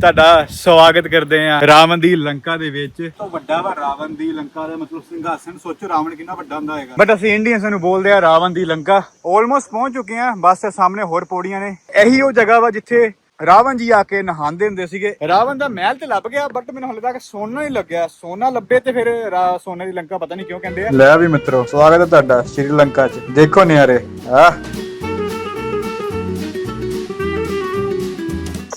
ਤੁਹਾਡਾ ਸਵਾਗਤ ਕਰਦੇ ਆ ਰਾਵਣ ਦੀ ਲੰਕਾ ਦੇ ਵਿੱਚ। ਤੋਂ ਵੱਡਾ ਵਾ ਰਾਵਣ ਦੀ ਲੰਕਾ ਦਾ ਮਤਲਬ ਸਿੰਘਾਸਨ। ਸੋਚੋ ਰਾਵਣ ਕਿੰਨਾ ਵੱਡਾ ਹੁੰਦਾ ਹੈਗਾ। ਬਟ ਅਸੀਂ ਇੰਡੀਅਨਸ ਨੂੰ ਬੋਲਦੇ ਆ ਰਾਵਣ ਦੀ ਲੰਕਾ। ਆਲਮੋਸਟ ਪਹੁੰਚ ਚੁੱਕੇ ਆ ਬਸ ਸਾਹਮਣੇ ਹੋਰ ਪੌੜੀਆਂ ਨੇ। ਇਹੀ ਉਹ ਜਗ੍ਹਾ ਵਾ ਜਿੱਥੇ ਰਾਵਣ ਜੀ ਆ ਕੇ ਨਹਾਉਂਦੇ ਹੁੰਦੇ ਸੀਗੇ। ਰਾਵਣ ਦਾ ਮਹਿਲ ਤੇ ਲੱਭ ਗਿਆ ਬਟ ਮੈਨੂੰ ਹਲੇ ਤੱਕ ਸੋਨਾ ਹੀ ਲੱਗਿਆ। ਸੋਨਾ ਲੱਭੇ ਤੇ ਫਿਰ ਸੋਨੇ ਦੀ ਲੰਕਾ ਪਤਾ ਨਹੀਂ ਕਿਉਂ ਕਹਿੰਦੇ ਆ। ਲੈ ਵੀ ਮਿੱਤਰੋ ਸਵਾਗਤ ਹੈ ਤੁਹਾਡਾ ਸ਼੍ਰੀਲੰਕਾ 'ਚ। ਦੇਖੋ ਨਿਆਰੇ। ਆ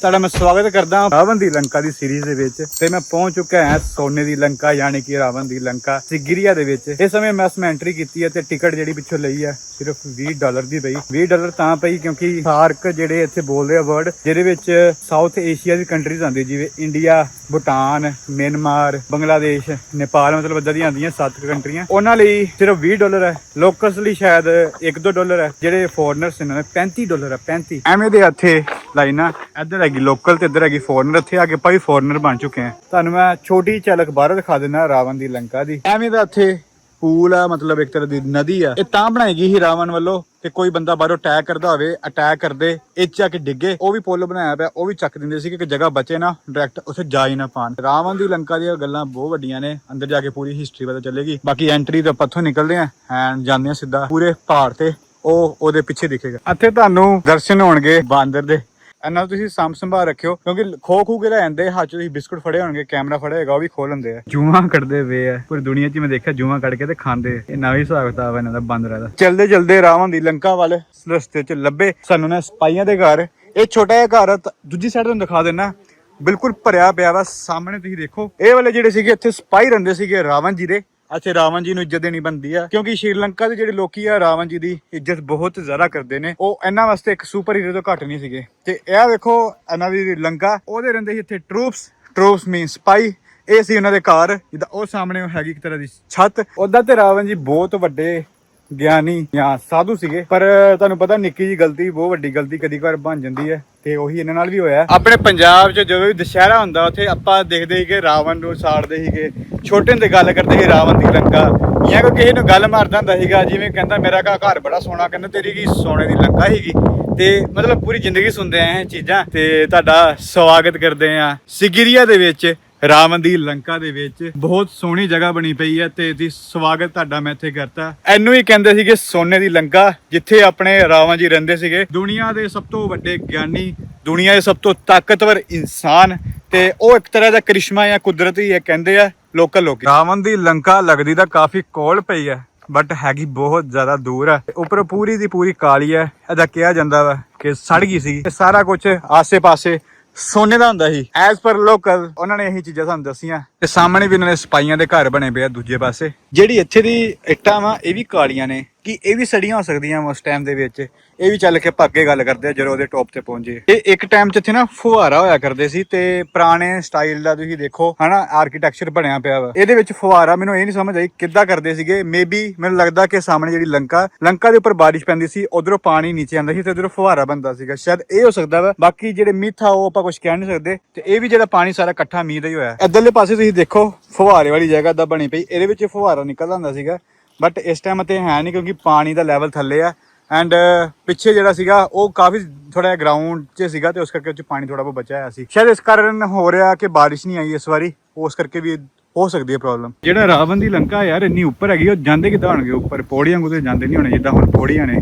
ਤੁਹਾਡਾ ਮੈਂ ਸਵਾਗਤ ਕਰਦਾ ਹਾਂ ਰਾਵਣ ਦੀ ਲੰਕਾ ਦੀ ਸੀਰੀਜ਼ ਦੇ ਵਿੱਚ ਤੇ ਮੈਂ ਪਹੁੰਚ ਚੁੱਕਾ ਹਾਂ ਸੋਨੇ ਦੀ ਲੰਕਾ, ਯਾਨੀ ਕਿ ਰਾਵਣ ਦੀ ਲੰਕਾ ਸਿਗਰੀਆ ਦੇ ਵਿੱਚ। ਇਸ ਸਮੇਂ ਮੈਂ ਇਸ ਐਂਟਰੀ ਕੀਤੀ ਹੈ ਤੇ ਟਿਕਟ ਜਿਹੜੀ ਪਿੱਛੋਂ ਲਈ ਹੈ ਸਿਰਫ 20 ਡਾਲਰ ਦੀ ਪਈ। 20 ਡਾਲਰ ਤਾਂ ਪਈ ਕਿਉਂਕਿ ਸਾਰਕ ਜਿਹੜੇ ਇੱਥੇ ਬੋਲਦੇ ਆ ਵਰਡ ਜਿਹਦੇ ਵਿੱਚ ਸਾਊਥ ਏਸ਼ੀਆ ਦੀ ਕੰਟਰੀਜ਼ ਆਉਂਦੀ, ਜਿਵੇਂ ਇੰਡੀਆ, ਭੂਟਾਨ, ਮਿਆਂਮਾਰ, ਬੰਗਲਾਦੇਸ਼, ਨੇਪਾਲ, ਮਤਲਬ ਇਦਾਂ ਦੀਆਂ ਆਉਂਦੀਆਂ ਸੱਤ ਕੰਟਰੀਆਂ। ਉਹਨਾਂ ਲਈ ਸਿਰਫ 20 ਡਾਲਰ ਹੈ। ਲੋਕਲਸ ਲਈ ਸ਼ਾਇਦ 1-2 ਡਾਲਰ ਹੈ। ਜਿਹੜੇ ਫੋਰਨਰਸ ਨੇ 35 ਡਾਲਰ ਹੈ 35 ਐਵੇਂ ਦੇ ਇੱਥੇ ਲਾਈਨਾਂ ਇੱਧਰ ਹੈਗੀ ਲੋਕਲ ਤੇ ਇੱਧਰ ਹੈਗੀ ਫੋਰਨਰ ਇੱਥੇ ਆ ਕੇ ਭਾਈ ਫੋਰਨਰ ਬਣ ਚੁੱਕੇ ਆ ਤੁਹਾਨੂੰ ਮੈਂ ਛੋਟੀ ਝਲਕ ਬਾਹਰ ਦਿਖਾ ਦਿੰਦਾ, ਰਾਵਣ ਦੀ ਲੰਕਾ ਦੀ। ਐਵੇਂ ਦਾ ਇੱਥੇ ਪੂਲ ਆ, ਮਤਲਬ ਇੱਕ ਤਰ੍ਹਾਂ ਦੀ ਨਦੀ ਆ। ਇਹ ਤਾਂ ਬਣਾਈ ਗਈ ਸੀ ਰਾਵਣ ਵੱਲੋਂ ਕਿ ਕੋਈ ਬੰਦਾ ਬਾਹਰੋਂ ਅਟੈਕ ਕਰਦਾ ਹੋਵੇ ਅਟੈਕ ਕਰਦੇ, ਇਹ 'ਚ ਡਿੱਗੇ। ਉਹ ਵੀ ਪੁੱਲ ਬਣਾਇਆ ਪਿਆ, ਉਹ ਵੀ ਚੱਕ ਦਿੰਦੇ ਸੀ ਕਿ ਜਗ੍ਹਾ ਬਚੇ ਨਾ ਡਾਇਰੈਕਟ ਉੱਥੇ ਜਾ ਹੀ ਨਾ ਪਾਣ ਰਾਵਣ ਦੀ ਲੰਕਾ ਦੀਆਂ ਗੱਲਾਂ ਬਹੁਤ ਵੱਡੀਆਂ ਨੇ, ਅੰਦਰ ਜਾ ਕੇ ਪੂਰੀ ਹਿਸਟਰੀ ਪਤਾ ਚੱਲੇਗੀ। ਬਾਕੀ ਐਂਟਰੀ ਤੋਂ ਪੱਥੋਂ ਨਿਕਲਦੇ ਆ ਐਂਡ ਜਾਂਦੇ ਆ ਸਿੱਧਾ ਪੂਰੇ ਪਹਾੜ ਤੇ, ਉਹ ਉਹਦੇ ਪਿੱਛੇ ਦਿਖੇਗਾ। ਇੱਥੇ ਤੁਹਾਨੂੰ ਦਰਸ਼ਨ ਹੋਣਗੇ ਬਾਂਦਰ ਦੇ। ਇਹਨਾਂ ਨੂੰ ਤੁਸੀਂ ਸਾਂਭ ਸੰਭਾਲ ਰੱਖਿਓ ਕਿਉਂਕਿ ਖੋ ਖੂ ਕੇ ਲੈ ਜਾਂਦੇ ਹੱਥ ਤੁਸੀਂ ਬਿਸਕੁਟ ਫੜੇ ਹੋਣਗੇ ਕੈਮਰਾ ਫੜਿਆ ਹੋਏਗਾ ਉਹ ਵੀ ਖੋਲ ਲੈਂਦੇ ਆ ਜੂਆਂ ਕੱਢਦੇ ਵੇ ਆ ਪੂਰੀ ਦੁਨੀਆ 'ਚ ਮੈਂ ਦੇਖਿਆ ਜੂਆਂ ਕੱਢ ਕੇ ਤੇ ਖਾਂਦੇ। ਇਹ ਨਵੀਂ ਹਿਸਾਬ ਕਿਤਾਬ ਇਹਨਾਂ ਦਾ ਬਾਂਦਰਾਂ ਦਾ ਚਲਦੇ ਚਲਦੇ ਰਾਵਣ ਦੀ ਲੰਕਾ ਵੱਲ ਰਸਤੇ 'ਚ ਲੱਭੇ ਸਾਨੂੰ ਨਾ ਸਪਾਈਆਂ ਦੇ ਘਰ ਇਹ ਛੋਟਾ ਜਿਹਾ ਘਰ ਦੂਜੀ ਸਾਈਡ ਤੁਹਾਨੂੰ ਦਿਖਾ ਦੇਣਾ ਬਿਲਕੁਲ ਭਰਿਆ ਪਿਆ ਵਾ ਸਾਹਮਣੇ ਤੁਸੀਂ ਦੇਖੋ ਇਹ ਵਾਲੇ ਜਿਹੜੇ ਸੀਗੇ ਇੱਥੇ ਸਪਾਈ ਰਹਿੰਦੇ ਸੀਗੇ ਰਾਵਣ ਜੀ ਦੇ ਅੱਛਾ, ਰਾਵਣ ਜੀ ਨੂੰ ਇੱਜ਼ਤ ਦੇਣੀ ਬੰਦੀ ਆ। ਕਿਉਂਕਿ ਸ਼੍ਰੀਲੰਕਾ ਦੇ ਜਿਹੜੇ ਲੋਕੀ ਆ, ਰਾਵਣ ਜੀ ਦੀ ਇੱਜ਼ਤ ਬਹੁਤ ਜ਼ਿਆਦਾ ਕਰਦੇ ਨੇ। ਉਹ ਇਹਨਾਂ ਵਾਸਤੇ ਇੱਕ ਸੁਪਰ ਹੀਰੋ ਤੋਂ ਘੱਟ ਨਹੀਂ ਸੀਗੇ। ਤੇ ਇਹ ਵੇਖੋ, ਇਹਨਾਂ ਦੀ ਜਿਹੜੀ ਲੰਕਾ ਉਹਦੇ ਰਹਿੰਦੇ ਸੀ ਇੱਥੇ ਟਰੂਪਸ ਟਰੂਪਸ ਮੀਨ ਸਪਾਈ ਇਹ ਸੀ ਉਹਨਾਂ ਦੇ ਘਰ, ਜਿੱਦਾਂ ਉਹ ਸਾਹਮਣੇ ਉਹ ਹੈਗੀ ਇੱਕ ਤਰ੍ਹਾਂ ਦੀ ਛੱਤ। ਉਦਾਂ ਤੇ ਰਾਵਣ ਜੀ ਬਹੁਤ ਵੱਡੇ ਗਿਆਨੀ ਜਾਂ ਸਾਧੂ ਸੀਗੇ। ਪਰ ਤੁਹਾਨੂੰ ਪਤਾ ਨਿੱਕੀ ਜੀ ਗਲਤੀ, ਬਹੁਤ ਵੱਡੀ ਗਲਤੀ ਕਦੀ ਵਾਰ ਬਣ ਜਾਂਦੀ ਹੈ ਤੇ ਉਹੀ ਇਹਨਾਂ ਨਾਲ ਵੀ ਹੋਇਆ। ਆਪਣੇ ਪੰਜਾਬ 'ਚ ਜਦੋਂ ਵੀ ਦੁਸ਼ਹਿਰਾ ਹੁੰਦਾ, ਉੱਥੇ ਆਪਾਂ ਦੇਖਦੇ ਸੀ ਕਿ ਰਾਵਣ ਨੂੰ ਸਾੜਦੇ ਸੀਗੇ। ਛੋਟੇ ਹੁੰਦੇ ਗੱਲ ਕਰਦੇ ਸੀ ਰਾਵਣ ਦੀ ਲੰਕਾ। ਜਾਂ ਕੋਈ ਕਿਸੇ ਨੂੰ ਗੱਲ ਮਾਰਦਾ ਹੁੰਦਾ ਸੀਗਾ, ਜਿਵੇਂ ਕਹਿੰਦਾ, ਮੇਰਾ ਘਰ ਘਰ ਬੜਾ ਸੋਹਣਾ, ਕਹਿੰਦਾ, ਤੇਰੀ ਕੀ ਸੋਨੇ ਦੀ ਲੰਕਾ ਸੀਗੀ? ਤੇ ਮਤਲਬ ਪੂਰੀ ਜ਼ਿੰਦਗੀ ਸੁਣਦੇ ਆਏ ਇਹ ਚੀਜ਼ਾਂ ਤੇ ਤੁਹਾਡਾ ਸਵਾਗਤ ਕਰਦੇ ਆ। ਸਿਗਰੀਆ ਦੇ ਵਿੱਚ ਰਾਵਣ ਦੀ ਲੰਕਾ ਦੇ ਵਿੱਚ ਬਹੁਤ ਸੋਹਣੀ ਜਗ੍ਹਾ ਬਣੀ ਪਈ ਹੈ ਤੇ ਦੀ ਸਵਾਗਤ ਤੁਹਾਡਾ ਮੈਂ ਇੱਥੇ ਕਰਤਾ। ਇਹਨੂੰ ਹੀ ਕਹਿੰਦੇ ਸੀਗੇ ਸੋਨੇ ਦੀ ਲੰਕਾ, ਜਿੱਥੇ ਆਪਣੇ ਰਾਵਣ ਜੀ ਰਹਿੰਦੇ ਸੀਗੇ। ਦੁਨੀਆ ਦੇ ਸਭ ਤੋਂ ਵੱਡੇ ਗਿਆਨੀ, ਦੁਨੀਆ ਦੇ ਸਭ ਤੋਂ ਤਾਕਤਵਰ ਇਨਸਾਨ ਤੇ ਉਹ ਇੱਕ ਤਰ੍ਹਾਂ ਦਾ ਕਰਿਸ਼ਮਾ ਜਾਂ ਕੁਦਰਤੀ ਹੈ ਕਹਿੰਦੇ ਆ ਲੋਕਲ ਲੋਕ। ਰਾਵਣ ਦੀ ਲੰਕਾ ਲੱਗਦੀ ਤਾਂ ਕਾਫੀ ਕੋਲ ਪਈ ਹੈ ਬਟ ਹੈਗੀ ਬਹੁਤ ਜ਼ਿਆਦਾ ਦੂਰ ਹੈ ਉੱਪਰ ਪੂਰੀ ਦੀ ਪੂਰੀ ਕਾਲੀ ਹੈ, ਇਹਦਾ ਕਿਹਾ ਜਾਂਦਾ ਵਾ ਕਿ ਸੜ ਗਈ ਸੀ ਇਹ ਸਾਰਾ ਕੁਝ ਆਸੇ-ਪਾਸੇ ਸੋਨੇ ਦਾ ਹੁੰਦਾ ਸੀ। ਐਸ ਪਰ ਲੋਕਲ ਉਹਨਾਂ ਨੇ ਇਹੀ ਚੀਜ਼ਾਂ ਸਾਨੂੰ ਦੱਸੀਆਂ। ਤੇ ਸਾਹਮਣੇ ਵੀ ਉਹਨਾਂ ਨੇ ਸਪਾਈਆਂ ਦੇ ਘਰ ਬਣੇ ਪਏ ਆ ਦੂਜੇ ਪਾਸੇ। ਜਿਹੜੀ ਇੱਥੇ ਦੀ ਇੱਟਾਂ ਵਾ ਇਹ ਵੀ ਕਾਲੀਆਂ ਨੇ। ਕਿ ਇਹ ਵੀ ਸੜੀਆਂ ਹੋ ਸਕਦੀਆਂ ਉਸ ਟਾਈਮ ਦੇ ਵਿੱਚ। ਇਹ ਵੀ ਚੱਲ ਕੇ ਪੱਕੇ ਗੱਲ ਕਰਦੇ ਆ, ਜਦੋਂ ਉਹਦੇ ਟੌਪ ਤੇ ਪਹੁੰਚੇ। ਇਹ ਇੱਕ ਟਾਈਮ 'ਚ ਇੱਥੇ ਨਾ ਫੁਹਾਰਾ ਹੋਇਆ ਕਰਦੇ ਸੀ ਤੇ ਪੁਰਾਣੇ ਸਟਾਈਲ ਦਾ ਤੁਸੀਂ ਦੇਖੋ, ਹਨਾ ਆਰਕੀਟੈਕਚਰ ਬਣਿਆ ਪਿਆ ਵਾ। ਇਹਦੇ ਵਿੱਚ ਫੁਹਾਰਾ ਮੈਨੂੰ ਇਹ ਨਹੀਂ ਸਮਝ ਆਈ ਕਿੱਦਾਂ ਕਰਦੇ ਸੀਗੇ। ਮੇਬੀ ਮੈਨੂੰ ਲੱਗਦਾ ਕਿ ਸਾਹਮਣੇ ਜਿਹੜੀ ਲੰਕਾ ਲੰਕਾ ਦੇ ਉੱਪਰ ਬਾਰਿਸ਼ ਪੈਂਦੀ ਸੀ, ਉਧਰੋਂ ਪਾਣੀ ਨੀਚੇ ਆਉਂਦਾ ਸੀ ਤੇ ਉਧਰੋਂ ਫੁਹਾਰਾ ਬਣਦਾ ਸੀਗਾ। ਸ਼ਾਇਦ ਇਹ ਹੋ ਸਕਦਾ ਵਾ। ਬਾਕੀ ਜਿਹੜੇ ਮਿੱਥ ਆ, ਉਹ ਆਪਾਂ ਕੁਝ ਕਹਿ ਨਹੀਂ ਸਕਦੇ। ਤੇ ਇਹ ਵੀ ਜਿਹੜਾ ਪਾਣੀ ਸਾਰਾ ਇਕੱਠਾ ਮੀਂਹ ਦਾ ਹੀ ਹੋਇਆ। ਇੱਧਰਲੇ ਪਾਸੇ ਤੁਸੀਂ ਦੇਖੋ, ਫੁਹਾਰੇ ਵਾਲੀ ਜਗ੍ਹਾ ਦਾ ਬਣੀ ਪਈ। ਇਹਦੇ ਵਿੱਚ ਫੁਹਾਰਾ ਨਿਕਲਦਾ ਹੁੰਦਾ ਸੀਗਾ। ਬਟ ਇਸ ਟਾਈਮ ਤੇ ਹੈ ਨਹੀਂ ਕਿਉਂਕਿ ਪਾਣੀ ਦਾ ਲੈਵਲ ਥੱਲੇ ਆ। ਐਂਡ ਪਿੱਛੇ ਜਿਹੜਾ ਸੀਗਾ, ਉਹ ਕਾਫੀ ਥੋੜਾ ਜਿਹਾ ਗਰਾਊਂਡ 'ਚ ਸੀਗਾ ਤੇ ਉਸ ਕਰਕੇ ਉਹ 'ਚ ਪਾਣੀ ਥੋੜਾ ਬਹੁਤ ਬਚਿਆ ਹੋਇਆ ਸੀ। ਸ਼ਾਇਦ ਇਸ ਕਾਰਨ ਹੋ ਰਿਹਾ ਕਿ ਬਾਰਿਸ਼ ਨਹੀਂ ਆਈ ਇਸ ਵਾਰੀ, ਉਸ ਕਰਕੇ ਵੀ ਹੋ ਸਕਦੀ ਹੈ ਪ੍ਰੋਬਲਮ ਜਿਹੜਾ ਰਾਵਣ ਦੀ ਲੰਕਾ ਯਾਰ ਇੰਨੀ ਉੱਪਰ ਹੈਗੀ, ਉਹ ਜਾਂਦੇ ਕਿੱਦਾਂ ਹੋਣਗੇ ਉੱਪਰ? ਪੌੜੀਆਂ ਕੋਤੇ ਜਾਂਦੇ ਨਹੀਂ ਹੋਣੇ ਜਿੱਦਾਂ ਹੁਣ ਪੌੜੀਆਂ ਨੇ।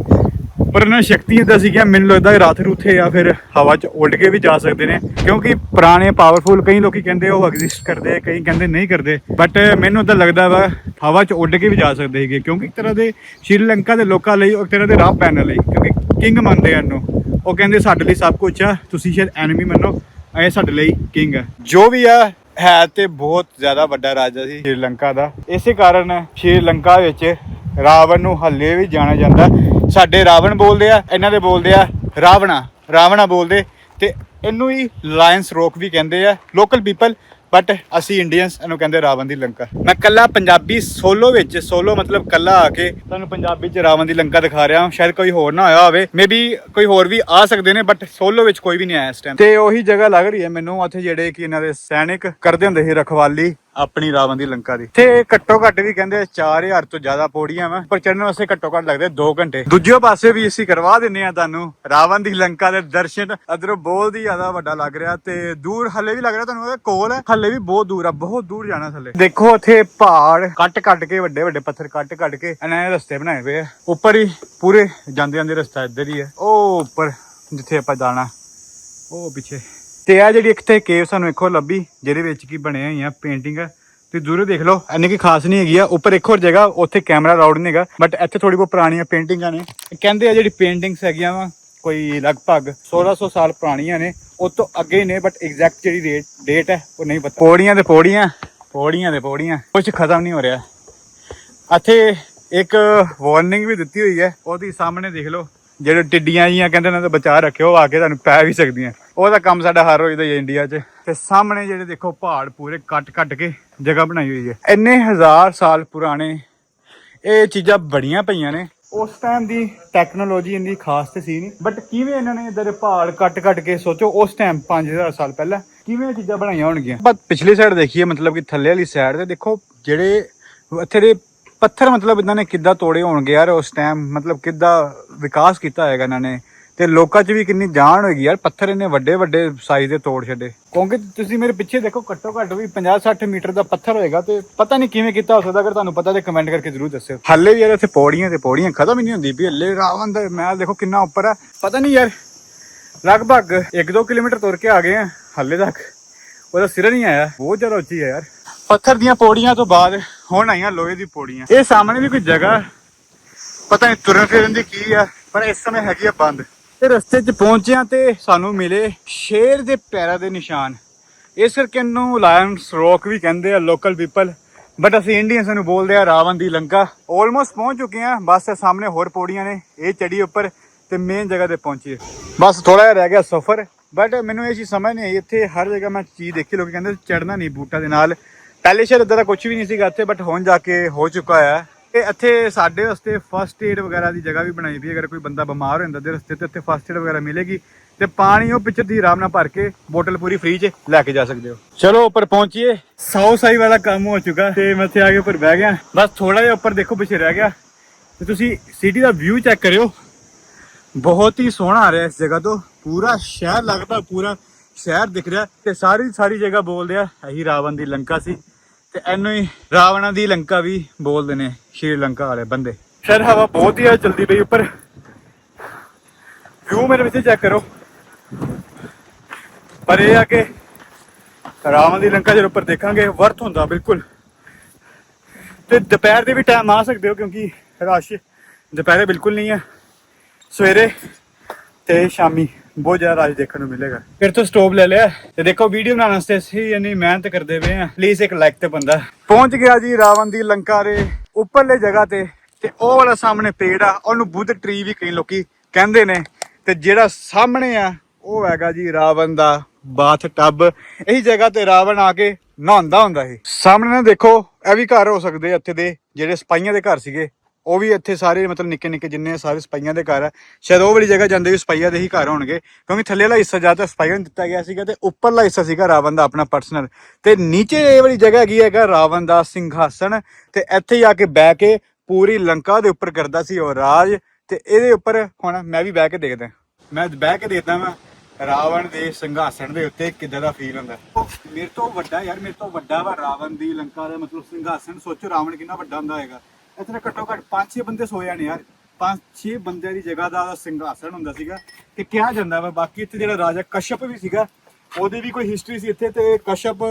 ਪਰ ਇਹਨਾਂ ਸ਼ਕਤੀਆਂ ਤਾਂ ਸੀਗੀਆਂ ਮੈਨੂੰ ਲੱਗਦਾ ਕਿ ਰਾਤ ਰੂਥੇ ਜਾਂ ਫਿਰ ਹਵਾ 'ਚ ਉੱਡ ਕੇ ਵੀ ਜਾ ਸਕਦੇ ਨੇ। ਕਿਉਂਕਿ ਪੁਰਾਣੇ ਪਾਵਰਫੁਲ ਕਈ ਲੋਕੀ ਕਹਿੰਦੇ ਉਹ ਐਗਜ਼ਿਸਟ ਕਰਦੇ ਆ, ਕਈ ਕਹਿੰਦੇ ਨਹੀਂ ਕਰਦੇ। ਬਟ ਮੈਨੂੰ ਤਾਂ ਲੱਗਦਾ ਵਾ ਹਵਾ 'ਚ ਉੱਡ ਕੇ ਵੀ ਜਾ ਸਕਦੇ ਹੈਗੇ ਕਿਉਂਕਿ ਇੱਕ ਤਰ੍ਹਾਂ ਦੇ ਸ਼੍ਰੀਲੰਕਾ ਦੇ ਲੋਕਾਂ ਲਈ ਉਹ ਇੱਕ ਤਰ੍ਹਾਂ ਦੇ ਰਾਹ ਪੈਣ ਲਈ ਕਿਉਂਕਿ ਕਿੰਗ ਮੰਨਦੇ ਆ ਇਹਨੂੰ। ਉਹ ਕਹਿੰਦੇ ਸਾਡੇ ਲਈ ਸਭ ਕੁਝ ਆ ਤੁਸੀਂ ਸ਼ਾਇਦ ਐਨਮੀ ਮੰਨੋ ਇਹ ਸਾਡੇ ਲਈ ਕਿੰਗ ਆ। ਜੋ ਵੀ ਆ ਹੈ ਤੇ ਬਹੁਤ ਜ਼ਿਆਦਾ ਵੱਡਾ ਰਾਜਾ ਸੀ ਸ਼੍ਰੀਲੰਕਾ ਦਾ। ਇਸੇ ਕਾਰਨ ਸ਼੍ਰੀਲੰਕਾ ਵਿੱਚ ਰਾਵਣ ਨੂੰ ਹੱਲੇ ਵੀ ਜਾਣਿਆ ਜਾਂਦਾ। ਸਾਡੇ ਰਾਵਣ ਬੋਲਦੇ ਆ, ਇਹਨਾਂ ਦੇ ਬੋਲਦੇ ਆ ਰਾਵਣਾ ਰਾਵਣਾ ਬੋਲਦੇ ਤੇ ਇਹਨੂੰ ਹੀ ਲਾਇਨਸ ਰੋਕ ਵੀ ਕਹਿੰਦੇ ਆ ਲੋਕਲ ਪੀਪਲ ਬਟ ਅਸੀਂ ਇੰਡੀਅਨਸ ਇਹਨੂੰ ਕਹਿੰਦੇ ਰਾਵਣ ਦੀ ਲੰਕਾ। ਮੈਂ ਕੱਲਾ ਪੰਜਾਬੀ ਸੋਲੋ ਵਿੱਚ ਸੋਲੋ ਮਤਲਬ ਕੱਲਾ ਆ ਕੇ ਤੁਹਾਨੂੰ ਪੰਜਾਬੀ ਚ ਰਾਵਣ ਦੀ ਲੰਕਾ ਦਿਖਾ ਰਿਹਾ ਹਾਂ, ਸ਼ਾਇਦ ਕੋਈ ਹੋਰ ਨਾ ਆਇਆ ਹੋਵੇ ਮੇਬੀ ਕੋਈ ਹੋਰ ਵੀ ਆ ਸਕਦੇ ਨੇ ਬਟ ਸੋਲੋ ਵਿੱਚ ਕੋਈ ਵੀ ਨਹੀਂ ਆਇਆ ਇਸ ਟਾਈਮ ਤੇ ਉਹੀ ਜਗ੍ਹਾ ਲੱਗ ਰਹੀ ਹੈ ਮੈਨੂੰ, ਉੱਥੇ ਜਿਹੜੇ ਕਿ ਇਹਨਾਂ ਦੇ ਸੈਨਿਕ ਕਰਦੇ ਹੁੰਦੇ ਸੀ ਰਖਵਾਲੀ ਆਪਣੀ ਰਾਵਣ ਦੀ ਲੰਕਾ ਦੀ। ਤੇ ਘੱਟੋ ਘੱਟ ਵੀ ਕਹਿੰਦੇ 4000 ਤੋਂ ਜ਼ਿਆਦਾ ਪੌੜੀਆਂ ਵਾ, ਪਰ ਚੜਨ ਵਾਸਤੇ ਘੱਟੋ ਘੱਟ ਲੱਗਦੇ 2 ਘੰਟੇ। ਦੂਜੇ ਪਾਸੇ ਵੀ ਅਸੀਂ ਕਰਵਾ ਦਿੰਨੇ ਆ ਤੁਹਾਨੂੰ, ਰਾਵਣ ਦੀ ਲੰਕਾ ਦੇ ਦਰਸ਼ਨ ਅਧਰੋਂ ਬਹੁਤ ਹੀ ਜ਼ਿਆਦਾ ਵੱਡਾ ਲੱਗ ਰਿਹਾ ਤੇ ਦੂਰ ਹੱਲੇ ਵੀ ਲੱਗ ਰਿਹਾ, ਤੁਹਾਨੂੰ ਉਹਦੇ ਕੋਲ ਹੈ, ਹੱਲੇ ਵੀ ਬਹੁਤ ਦੂਰ ਆ, ਬਹੁਤ ਦੂਰ ਜਾਣਾ ਥੱਲੇ ਦੇਖੋ ਇੱਥੇ ਪਹਾੜ ਕੱਟ ਕੱਟ ਕੇ, ਵੱਡੇ ਵੱਡੇ ਪੱਥਰ ਕੱਟ ਕੱਟ ਕੇ ਇਹਨਾਂ ਨੇ ਰਸਤੇ ਬਣਾਏ ਹੋਏ ਆ। ਉੱਪਰ ਹੀ ਪੂਰੇ ਜਾਂਦੇ ਜਾਂਦੇ ਰਸਤਾ ਇੱਧਰ ਹੀ ਹੈ। ਉਹ ਉੱਪਰ, ਜਿੱਥੇ ਆਪਾਂ ਜਾਣਾ, ਉਹ ਪਿੱਛੇ। ਤੇ ਆ ਜਿਹੜੀ ਇੱਥੇ ਕੇਵ ਸਾਨੂੰ ਇੱਕੋ ਲੱਭੀ, ਜਿਹਦੇ ਵਿੱਚ ਕੀ ਬਣਿਆ ਹੋਈਆਂ ਪੇਂਟਿੰਗ ਤੇ ਦੂਰੋਂ ਦੇਖ ਲਓ, ਇੰਨੀ ਕੀ ਖਾਸ ਨਹੀਂ ਹੈਗੀ ਆ। ਉੱਪਰ ਇੱਕ ਹੋਰ ਜਗ੍ਹਾ, ਉੱਥੇ ਕੈਮਰਾ ਅਲਾਉਡ ਨਹੀਂ ਹੈਗਾ ਬਟ ਇੱਥੇ ਥੋੜੀ ਬਹੁਤ ਪੁਰਾਣੀਆਂ ਪੇਂਟਿੰਗਾਂ ਨੇ। ਕਹਿੰਦੇ ਆ ਜਿਹੜੀ ਪੇਂਟਿੰਗਸ ਹੈਗੀਆਂ ਵਾ, ਕੋਈ ਲਗਭਗ 1600 ਸਾਲ ਪੁਰਾਣੀਆਂ ਨੇ, ਉਹ ਤੋਂ ਅੱਗੇ ਨੇ ਬਟ ਐਗਜ਼ੈਕਟ ਜਿਹੜੀ ਡੇਟ ਡੇਟ ਹੈ, ਉਹ ਨਹੀਂ ਪਤਾ। ਪੌੜੀਆਂ ਤੇ ਪੌੜੀਆਂ ਪੌੜੀਆਂ ਤੇ ਪੌੜੀਆਂ ਕੁਝ ਖਤਮ ਨਹੀਂ ਹੋ ਰਿਹਾ। ਇੱਥੇ ਇੱਕ ਵਾਰਨਿੰਗ ਵੀ ਦਿੱਤੀ ਹੋਈ ਹੈ, ਉਹਦੀ ਸਾਹਮਣੇ ਦੇਖ ਲਓ। ਜਿਹੜੇ ਟਿੱਡੀਆਂ ਜੀਆਂ ਕਹਿੰਦੇ ਨੇ ਤਾਂ ਬਚਾ ਰੱਖਿਓ ਆ ਕੇ ਤੁਹਾਨੂੰ ਪੈ ਵੀ ਸਕਦੀਆਂ। ਉਹਦਾ ਕੰਮ ਸਾਡਾ ਹਰ ਰੋਜ਼ ਦਾ ਹੀ ਇੰਡੀਆ 'ਚ। ਤੇ ਸਾਹਮਣੇ ਜਿਹੜੇ ਦੇਖੋ, ਪਹਾੜ ਪੂਰੇ ਕੱਟ ਕੱਟ ਕੇ ਜਗ੍ਹਾ ਬਣਾਈ ਹੋਈ ਹੈ। ਇੰਨੇ ਹਜ਼ਾਰ ਸਾਲ ਪੁਰਾਣੇ, ਇਹ ਚੀਜ਼ਾਂ ਬੜੀਆਂ ਪਈਆਂ ਨੇ। ਉਸ ਟਾਈਮ ਦੀ ਟੈਕਨੋਲੋਜੀ ਇੰਨੀ ਖਾਸ ਤੇ ਸੀ ਨਹੀਂ। ਬਟ ਕਿਵੇਂ ਇਹਨਾਂ ਨੇ ਇਧਰ ਪਹਾੜ ਕੱਟ ਕੱਟ ਕੇ, ਸੋਚੋ, ਉਸ ਟਾਈਮ 5000 ਸਾਲ ਪਹਿਲਾਂ ਕਿਵੇਂ ਇਹ ਚੀਜ਼ਾਂ ਬਣਾਈਆਂ ਹੋਣਗੀਆਂ? ਬਟ ਪਿਛਲੀ ਸਾਈਡ ਦੇਖੀਏ, ਮਤਲਬ ਕਿ ਥੱਲੇ ਵਾਲੀ ਸਾਈਡ ਤੇ ਦੇਖੋ, ਜਿਹੜੇ, ਇੱਥੇ ਦੇ ਪੱਥਰ ਮਤਲਬ ਇਹਨਾਂ ਨੇ ਕਿੱਦਾਂ ਤੋੜੇ ਹੋਣਗੇ ਯਾਰ ਉਸ ਟਾਈਮ ਮਤਲਬ ਕਿੱਦਾਂ ਵਿਕਾਸ ਕੀਤਾ ਹੋਏਗਾ ਇਹਨਾਂ ਨੇ? ਤੇ ਲੋਕਾਂ 'ਚ ਵੀ ਕਿੰਨੀ ਜਾਣ ਹੋਏਗੀ ਯਾਰ, ਪੱਥਰ ਇੰਨੇ ਵੱਡੇ ਵੱਡੇ ਸਾਈਜ਼ ਦੇ ਤੋੜ ਛੱਡੇ। ਕਿਉਂਕਿ ਤੁਸੀਂ ਮੇਰੇ ਪਿੱਛੇ ਦੇਖੋ, ਘੱਟੋ ਘੱਟ ਵੀ 50 60 ਮੀਟਰ ਦਾ ਪੱਥਰ ਹੋਏਗਾ ਤੇ ਪਤਾ ਨਹੀਂ ਕਿਵੇਂ ਕੀਤਾ ਹੋ ਸਕਦਾ, ਅਗਰ ਤੁਹਾਨੂੰ ਪਤਾ ਤੇ ਕਮੈਂਟ ਕਰਕੇ ਜ਼ਰੂਰ ਦੱਸਿਓ। ਹੱਲੇ ਵੀ ਯਾਰ ਇੱਥੇ ਪੌੜੀਆਂ ਤੇ ਪੌੜੀਆਂ, ਖਤਮ ਹੀ ਨਹੀਂ ਹੁੰਦੀ ਵੀ ਹੱਲੇ ਰਾਵਣ ਦਾ ਮਹਿਲ ਦੇਖੋ ਕਿੰਨਾ ਉੱਪਰ ਆ। ਪਤਾ ਨਹੀਂ ਯਾਰ, ਲਗਭਗ 1-2 ਕਿਲੋਮੀਟਰ ਤੁਰ ਕੇ ਆ ਗਏ ਆ, ਹੱਲੇ ਤੱਕ। ਉਹਦਾ ਸਿਰ ਨਹੀਂ ਆਇਆ, ਬਹੁਤ ਜ਼ਿਆਦਾ ਉੱਚੀ ਹੈ ਯਾਰ। ਪੱਥਰ ਦੀਆਂ ਪੌੜੀਆਂ ਤੋਂ ਬਾਅਦ ਹੁਣ ਆਈਆਂ ਲੋਹੇ ਦੀ ਪੌੜੀਆਂ। ਇਹ ਸਾਹਮਣੇ ਵੀ ਕੋਈ ਜਗ੍ਹਾ? ਪਤਾ ਨਹੀਂ ਤੁਰਨ ਫਿਰਨ ਦੀ ਕੀ ਆ ਪਰ ਇਸ ਸਮੇਂ ਹੈਗੀ ਆ ਬੰਦ। ਤੇ ਰਸਤੇ 'ਚ ਪਹੁੰਚਿਆ ਤੇ ਸਾਨੂੰ ਮਿਲੇ ਸ਼ੇਰ ਦੇ ਪੈਰਾਂ ਦੇ ਨਿਸ਼ਾਨ। ਇਸ ਕਰਕੇ ਇਹਨੂੰ ਲਾਇਨਸ ਰੌਕ ਵੀ ਕਹਿੰਦੇ ਆ ਲੋਕਲ ਪੀਪਲ ਬਟ ਅਸੀਂ ਇੰਡੀਅਨਸ ਨੂੰ ਬੋਲਦੇ ਆ ਰਾਵਣ ਦੀ ਲੰਕਾ। ਆਲਮੋਸਟ ਪਹੁੰਚ ਚੁੱਕੇ ਆ ਬਸ ਸਾਹਮਣੇ ਹੋਰ ਪੌੜੀਆਂ ਨੇ ਇਹ ਚੜੀ ਉੱਪਰ ਤੇ ਮੇਨ ਜਗ੍ਹਾ ਤੇ ਪਹੁੰਚੀਏ ਬਸ ਥੋੜਾ ਜਿਹਾ ਰਹਿ ਗਿਆ ਸਫ਼ਰ ਬਟ ਮੈਨੂੰ ਇਹ ਚੀਜ਼ ਸਮਝ ਨਹੀਂ ਆਈ ਇੱਥੇ ਹਰ ਜਗ੍ਹਾ ਮੈਂ ਚੀਜ਼ ਦੇਖੀ ਲੋਕੀ ਕਹਿੰਦੇ ਚੜਨਾ ਨਹੀਂ ਬੂਟਾਂ ਦੇ ਨਾਲ। ਪਹਿਲੇ ਸ਼ਹਿਰ ਇਦਾਂ ਦਾ ਕੁਝ ਵੀ ਨਹੀਂ ਸੀਗਾ, ਇੱਥੇ ਬਟ ਹੁਣ ਜਾ ਕੇ ਹੋ ਚੁੱਕਾ ਹੈ ਤੇ ਇੱਥੇ ਸਾਡੇ ਵਾਸਤੇ ਫਸਟ ਏਡ ਵਗੈਰਾ ਦੀ ਜਗ੍ਹਾ ਵੀ ਬਣਾਈ ਵੀ ਅਗਰ ਕੋਈ ਬੰਦਾ ਬਿਮਾਰ ਹੋ ਜਾਂਦਾ ਦੇ ਰਸਤੇ ਤੇ ਇੱਥੇ ਫਸਟ ਏਡ ਵਗੈਰਾ ਮਿਲੇਗੀ ਤੇ ਪਾਣੀ ਉਹ ਪਿੱਛੇ ਦੀ ਆਰਾਮ ਨਾਲ ਭਰ ਕੇ ਬੋਤਲ ਪੂਰੀ ਫ੍ਰੀ 'ਚ ਲੈ ਕੇ ਜਾ ਸਕਦੇ ਹੋ। ਚਲੋ ਉੱਪਰ ਪਹੁੰਚੀਏ। ਸੌ ਸਾਈ ਵਾਲਾ ਕੰਮ ਹੋ ਚੁੱਕਾ ਤੇ ਮੈਂ ਇੱਥੇ ਆ ਕੇ ਉੱਪਰ ਬਹਿ ਗਿਆ। ਬਸ ਥੋੜਾ ਜਿਹਾ ਉੱਪਰ ਦੇਖੋ ਪਿੱਛੇ ਰਹਿ ਗਿਆ। ਤੇ ਤੁਸੀਂ ਸਿਟੀ ਦਾ ਵਿਊ ਚੈੱਕ ਕਰਿਓ। ਬਹੁਤ ਹੀ ਸੋਹਣਾ ਆ ਰਿਹਾ ਇਸ ਜਗ੍ਹਾ ਤੋਂ। ਪੂਰਾ ਸ਼ਹਿਰ ਲੱਗਦਾ, ਪੂਰਾ ਸ਼ਹਿਰ ਦਿਖ ਰਿਹਾ ਤੇ ਸਾਰੀ ਸਾਰੀ ਜਗ੍ਹਾ ਬੋਲਦੇ ਆ, ਇਹੀ ਰਾਵਣ ਦੀ ਲੰਕਾ ਸੀ। ਤੇ ਇਹਨੂੰ ਹੀ ਰਾਵਣਾ ਦੀ ਲੰਕਾ ਵੀ ਬੋਲਦੇ ਨੇ, ਸ਼੍ਰੀ ਲੰਕਾ ਵਾਲੇ ਬੰਦੇ। ਸ਼ਹਿਰ ਹਵਾ ਬਹੁਤ ਹੀ ਚਲਦੀ ਪਈ ਉੱਪਰ। ਵਿਊ ਮੇਰੇ ਵਿੱਚ ਚੈੱਕ ਕਰੋ। ਪਰ ਇਹ ਆ ਕਿ ਰਾਵਣ ਦੀ ਲੰਕਾ ਜਦੋਂ ਉੱਪਰ ਦੇਖਾਂਗੇ ਵਰਥ ਹੁੰਦਾ, ਬਿਲਕੁਲ। ਤੇ ਦੁਪਹਿਰ ਦੇ ਵੀ ਟਾਈਮ ਆ ਸਕਦੇ ਹੋ, ਕਿਉਂਕਿ ਰਸ਼ ਦੁਪਹਿਰੇ ਬਿਲਕੁਲ ਨਹੀਂ ਹੈ ਸਵੇਰੇ ਤੇ ਸ਼ਾਮੀ। ਬਹੁਤ ਜ਼ਿਆਦਾ ਰਾਜ ਦੇਖਣ ਨੂੰ ਮਿਲੇਗਾ। ਫਿਰ ਤੋਂ ਸਟੋਵ ਲੈ ਲਿਆ। ਤੇ ਦੇਖੋ ਵੀਡੀਓ ਬਣਾਉਣ ਵਾਸਤੇ ਅਸੀਂ ਇੰਨੀ ਮਿਹਨਤ ਕਰਦੇ ਪਏ ਆ ਪਲੀਜ਼ ਇੱਕ ਲਾਈਕ ਤੇ ਬੰਦਾ। ਪਹੁੰਚ ਗਿਆ ਜੀ ਰਾਵਣ ਦੀ ਲੰਕਾ ਦੇ ਉੱਪਰਲੇ ਜਗ੍ਹਾ ਤੇ। ਤੇ ਉਹ ਵਾਲਾ ਸਾਹਮਣੇ ਪੇੜ ਆ। ਉਹਨੂੰ ਬੁੱਧ ਟਰੀ ਵੀ ਕਈ ਲੋਕੀ ਕਹਿੰਦੇ ਨੇ। ਤੇ ਜਿਹੜਾ ਸਾਹਮਣੇ ਆ ਉਹ ਹੈਗਾ ਜੀ ਰਾਵਣ ਦਾ ਬਾਥ ਟੱਬ ਇਹੀ ਜਗ੍ਹਾ ਤੇ ਰਾਵਣ ਆ ਕੇ ਨਹਾਉਂਦਾ ਹੁੰਦਾ ਸੀ। ਸਾਹਮਣੇ ਨਾ ਦੇਖੋ ਇਹ ਵੀ ਘਰ ਹੋ ਸਕਦੇ ਇੱਥੇ ਦੇ ਜਿਹੜੇ ਸਪਾਈਆਂ ਦੇ ਘਰ ਸੀਗੇ। ਉਹ ਵੀ ਇੱਥੇ ਸਾਰੇ ਮਤਲਬ ਨਿੱਕੇ ਨਿੱਕੇ ਜਿੰਨੇ ਸਾਰੇ ਸਪਾਈਆਂ ਦੇ ਘਰ ਆ, ਸ਼ਾਇਦ ਉਹ ਵਾਲੀ ਜਗ੍ਹਾ ਜਾਂਦੇ ਵੀ ਸਪਾਈਆਂ ਦੇ ਹੀ ਘਰ ਹੋਣਗੇ, ਕਿਉਂਕਿ ਥੱਲੇ ਵਾਲਾ ਹਿੱਸਾ ਜ਼ਿਆਦਾ ਸਪਾਈਆਂ ਨੂੰ ਦਿੱਤਾ ਗਿਆ ਸੀਗਾ ਤੇ ਉੱਪਰਲਾ ਹਿੱਸਾ ਸੀਗਾ ਰਾਵਣ ਦਾ ਆਪਣਾ ਪਰਸਨਲ ਤੇ ਨੀਚੇ ਇਹ ਵਾਲੀ ਜਗ੍ਹਾ ਹੈਗੀ ਹੈਗਾ ਰਾਵਣ ਦਾ ਸਿੰਘਾਸਣ ਤੇ ਇੱਥੇ ਹੀ ਆ ਕੇ ਬਹਿ ਕੇ ਪੂਰੀ ਲੰਕਾ ਦੇ ਉੱਪਰ ਕਰਦਾ ਸੀ ਉਹ ਰਾਜ ਤੇ ਇਹਦੇ ਉੱਪਰ ਹੁਣ ਮੈਂ ਵੀ ਬਹਿ ਕੇ ਦੇਖਦਾ, ਮੈਂ ਬਹਿ ਕੇ ਦੇਖਦਾ ਮੈਂ ਰਾਵਣ ਦੇ ਸਿੰਘਾਸਣ ਦੇ ਉੱਤੇ ਕਿੱਦਾਂ ਦਾ ਫੀਲ ਹੁੰਦਾ। ਮੇਰੇ ਤੋਂ ਵੱਡਾ ਯਾਰ, ਮੇਰੇ ਤੋਂ ਵੱਡਾ ਵਾ ਰਾਵਣ ਦੀ ਲੰਕਾ ਦਾ ਮਤਲਬ ਸਿੰਘਾਸਣ, ਸੋਚੋ ਰਾਵਣ ਕਿੰਨਾ ਵੱਡਾ ਹੁੰਦਾ ਹੋਏਗਾ। ਇੱਥੇ ਤਾਂ ਘੱਟੋ ਘੱਟ 5-6 ਬੰਦੇ ਸੋ ਨੇ ਯਾਰ। 5-6 ਬੰਦਿਆਂ ਦੀ ਜਗ੍ਹਾ ਦਾ ਉਹਦਾ ਸਿੰਘਾਸਣ ਹੁੰਦਾ ਸੀਗਾ ਤੇ ਕਿਹਾ ਜਾਂਦਾ ਵਾ, ਬਾਕੀ ਇੱਥੇ ਜਿਹੜਾ ਰਾਜਾ ਕਸ਼ਪ ਵੀ ਸੀਗਾ, ਉਹਦੀ ਵੀ ਕੋਈ ਹਿਸਟਰੀ ਸੀ ਇੱਥੇ ਤੇ ਕਸ਼ਪ